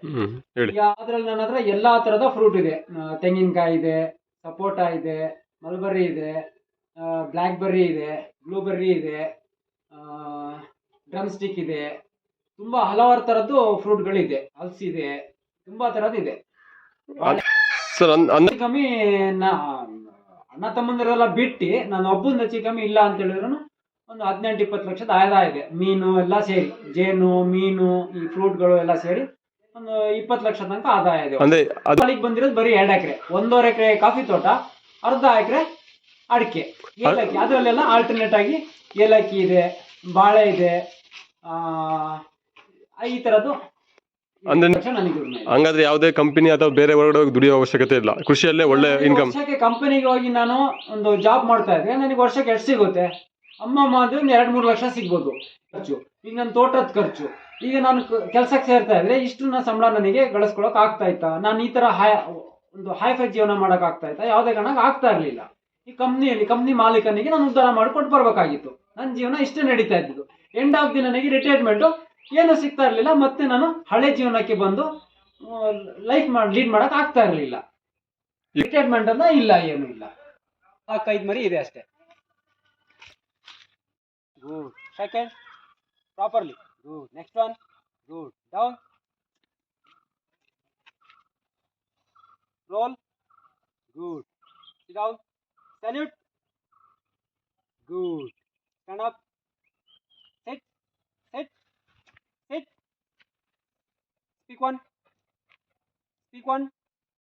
ಹೇಳಿ. ಈಗ ಅದ್ರಲ್ಲಿ ನನ್ನ ಹತ್ರ ಎಲ್ಲಾ ತರದ ಫ್ರೂಟ್ ಇದೆ. ತೆಂಗಿನಕಾಯಿ ಇದೆ ಸಪೋಟ ಇದೆ ಮಲ್ಬರಿ ಇದೆ ಬ್ಲ್ಯಾಕ್ ಬೆರ್ರಿ ಇದೆ ಬ್ಲೂಬೆರ್ರಿ ಇದೆ ಡ್ರಮ್ ಸ್ಟಿಕ್ ಇದೆ. ತುಂಬಾ ಹಲವಾರು ತರದ್ದು ಫ್ರೂಟ್ಗಳಿದೆ ಇದೆ. ತುಂಬಾ ತರದ್ದು ಇದೆ. ಸರ್ ಅಂದ ಹೆಚ್ಚು ಕಮ್ಮಿ ನಾ- ಅಣ್ಣ ತಮ್ಮಂದಿರೆಲ್ಲ ಬಿಟ್ಟು ನಾನು ಒಬ್ಬನ ಹೆಚ್ಚು ಕಮ್ಮಿ ಇಲ್ಲ ಅಂತ ಹೇಳಿದ್ರು ಒಂದು ಹದಿನೆಂಟು ಇಪ್ಪತ್ತು ಲಕ್ಷದ ಆದಾಯ ಇದೆ. ಮೀನು ಎಲ್ಲ ಸೇರಿ ಜೇನು ಮೀನು ಈ ಫ್ರೂಟ್ಗಳು ಎಲ್ಲ ಸೇರಿ ಒಂದು ಇಪ್ಪತ್ತು ಲಕ್ಷ ತನಕ ಆದಾಯ ಇದೆ. ಅಂದ್ರೆ ಅದು ಅಲ್ಲಿಗೆ ಬಂದಿರೋದು ಬರೀ ಎರಡು ಎಕರೆ. ಒಂದೂವರೆ ಎಕರೆ ಕಾಫಿ ತೋಟ ಅರ್ಧ ಎಕರೆ ಅಡಿಕೆ. ಏಲಕ್ಕಿ. ಅದರಲ್ಲೆಲ್ಲ ಆಲ್ಟರ್ನೇಟ್ ಆಗಿ ಏಲಕ್ಕಿ ಇದೆ ಬಾಳೆ ಇದೆ ಈ ತರದ್ದು ಅಂದ್ರೆ- ಹಂಗಾದ್ರೆ ಯಾವುದೇ ಕಂಪನಿ ಅಥವಾ ಬೇರೆ ಹೊರಗಡೆ ಹೋಗಿ ದುಡಿಯೋ ಅವಶ್ಯಕತೆ ಇಲ್ಲ. ಕೃಷಿಯಲ್ಲೇ ಒಳ್ಳೆ ಇನ್ಕಮ್ ವರ್ಷಕ್ಕೆ ಕಂಪನಿಗೆ ಹೋಗಿ ನಾನು ಒಂದು ಜಾಬ್ ಮಾಡ್ತಾ ಇದ್ದೆ ನನಗೆ ವರ್ಷಕ್ಕೆ ಎಷ್ಟು ಸಿಗುತ್ತೆ? ಅಮ್ಮ ಒಂದು ಎರಡು ಮೂರು ಲಕ್ಷ ಸಿಗ್ಬೋದು ಖರ್ಚು. ಈಗ ನನ್ನ ತೋಟದ ಖರ್ಚು. ಈಗ ನಾನು ಕೆಲಸಕ್ಕೆ ಸೇರ್ತಾ ಇದ್ರೆ ಇಷ್ಟು ನನ್ನ ಸಂಬಳ ನನಗೆ ಗಳಿಸ್ಕೊಳಕ್ ಆಗ್ತಾ ಇತ್ತ? ನಾನು ಈ ತರ ಹೈ ಒಂದು ಹೈಫೈ ಜೀವನ ಮಾಡಕ್ ಆಗ್ತಾ ಇತ್ತ? ಯಾವುದೇ ಕಾರಣಕ್ಕೆ ಆಗ್ತಾ ಇರ್ಲಿಲ್ಲ. ಈ ಕಂಪ್ನಿಯಲ್ಲಿ ಕಂಪ್ನಿ ಮಾಲೀಕನಿಗೆ ನಾನು ಉದ್ಧಾರ ಮಾಡಿಕೊಟ್ಟು ಬರ್ಬೇಕಾಗಿತ್ತು. ನನ್ನ ಜೀವನ ಇಷ್ಟೇ ನಡೀತಾ ಇದ್ದು ಎಂಡ್ ಆಫ್ ದಿ ನನಗೆ ರಿಟೈರ್ಮೆಂಟ್ ಏನು ಸಿಗ್ತಾ ಇರಲಿಲ್ಲ. ಮತ್ತೆ ನಾನು ಹಳೆ ಜೀವನಕ್ಕೆ ಬಂದು ಲೈಫ್ ಮಾಡಿ ಲೀಡ್ ಮಾಡಕ್ ಆಗ್ತಾ ಇರಲಿಲ್ಲ. ರಿಟೈರ್ಮೆಂಟ್ ಅನ್ನ ಇಲ್ಲ ಏನು ಇಲ್ಲ. ನಾಲ್ಕೈದು ಮರಿ ಇದೆ ಅಷ್ಟೇ. Good second properly good next one good down roll good down salute good up sit speak one speak one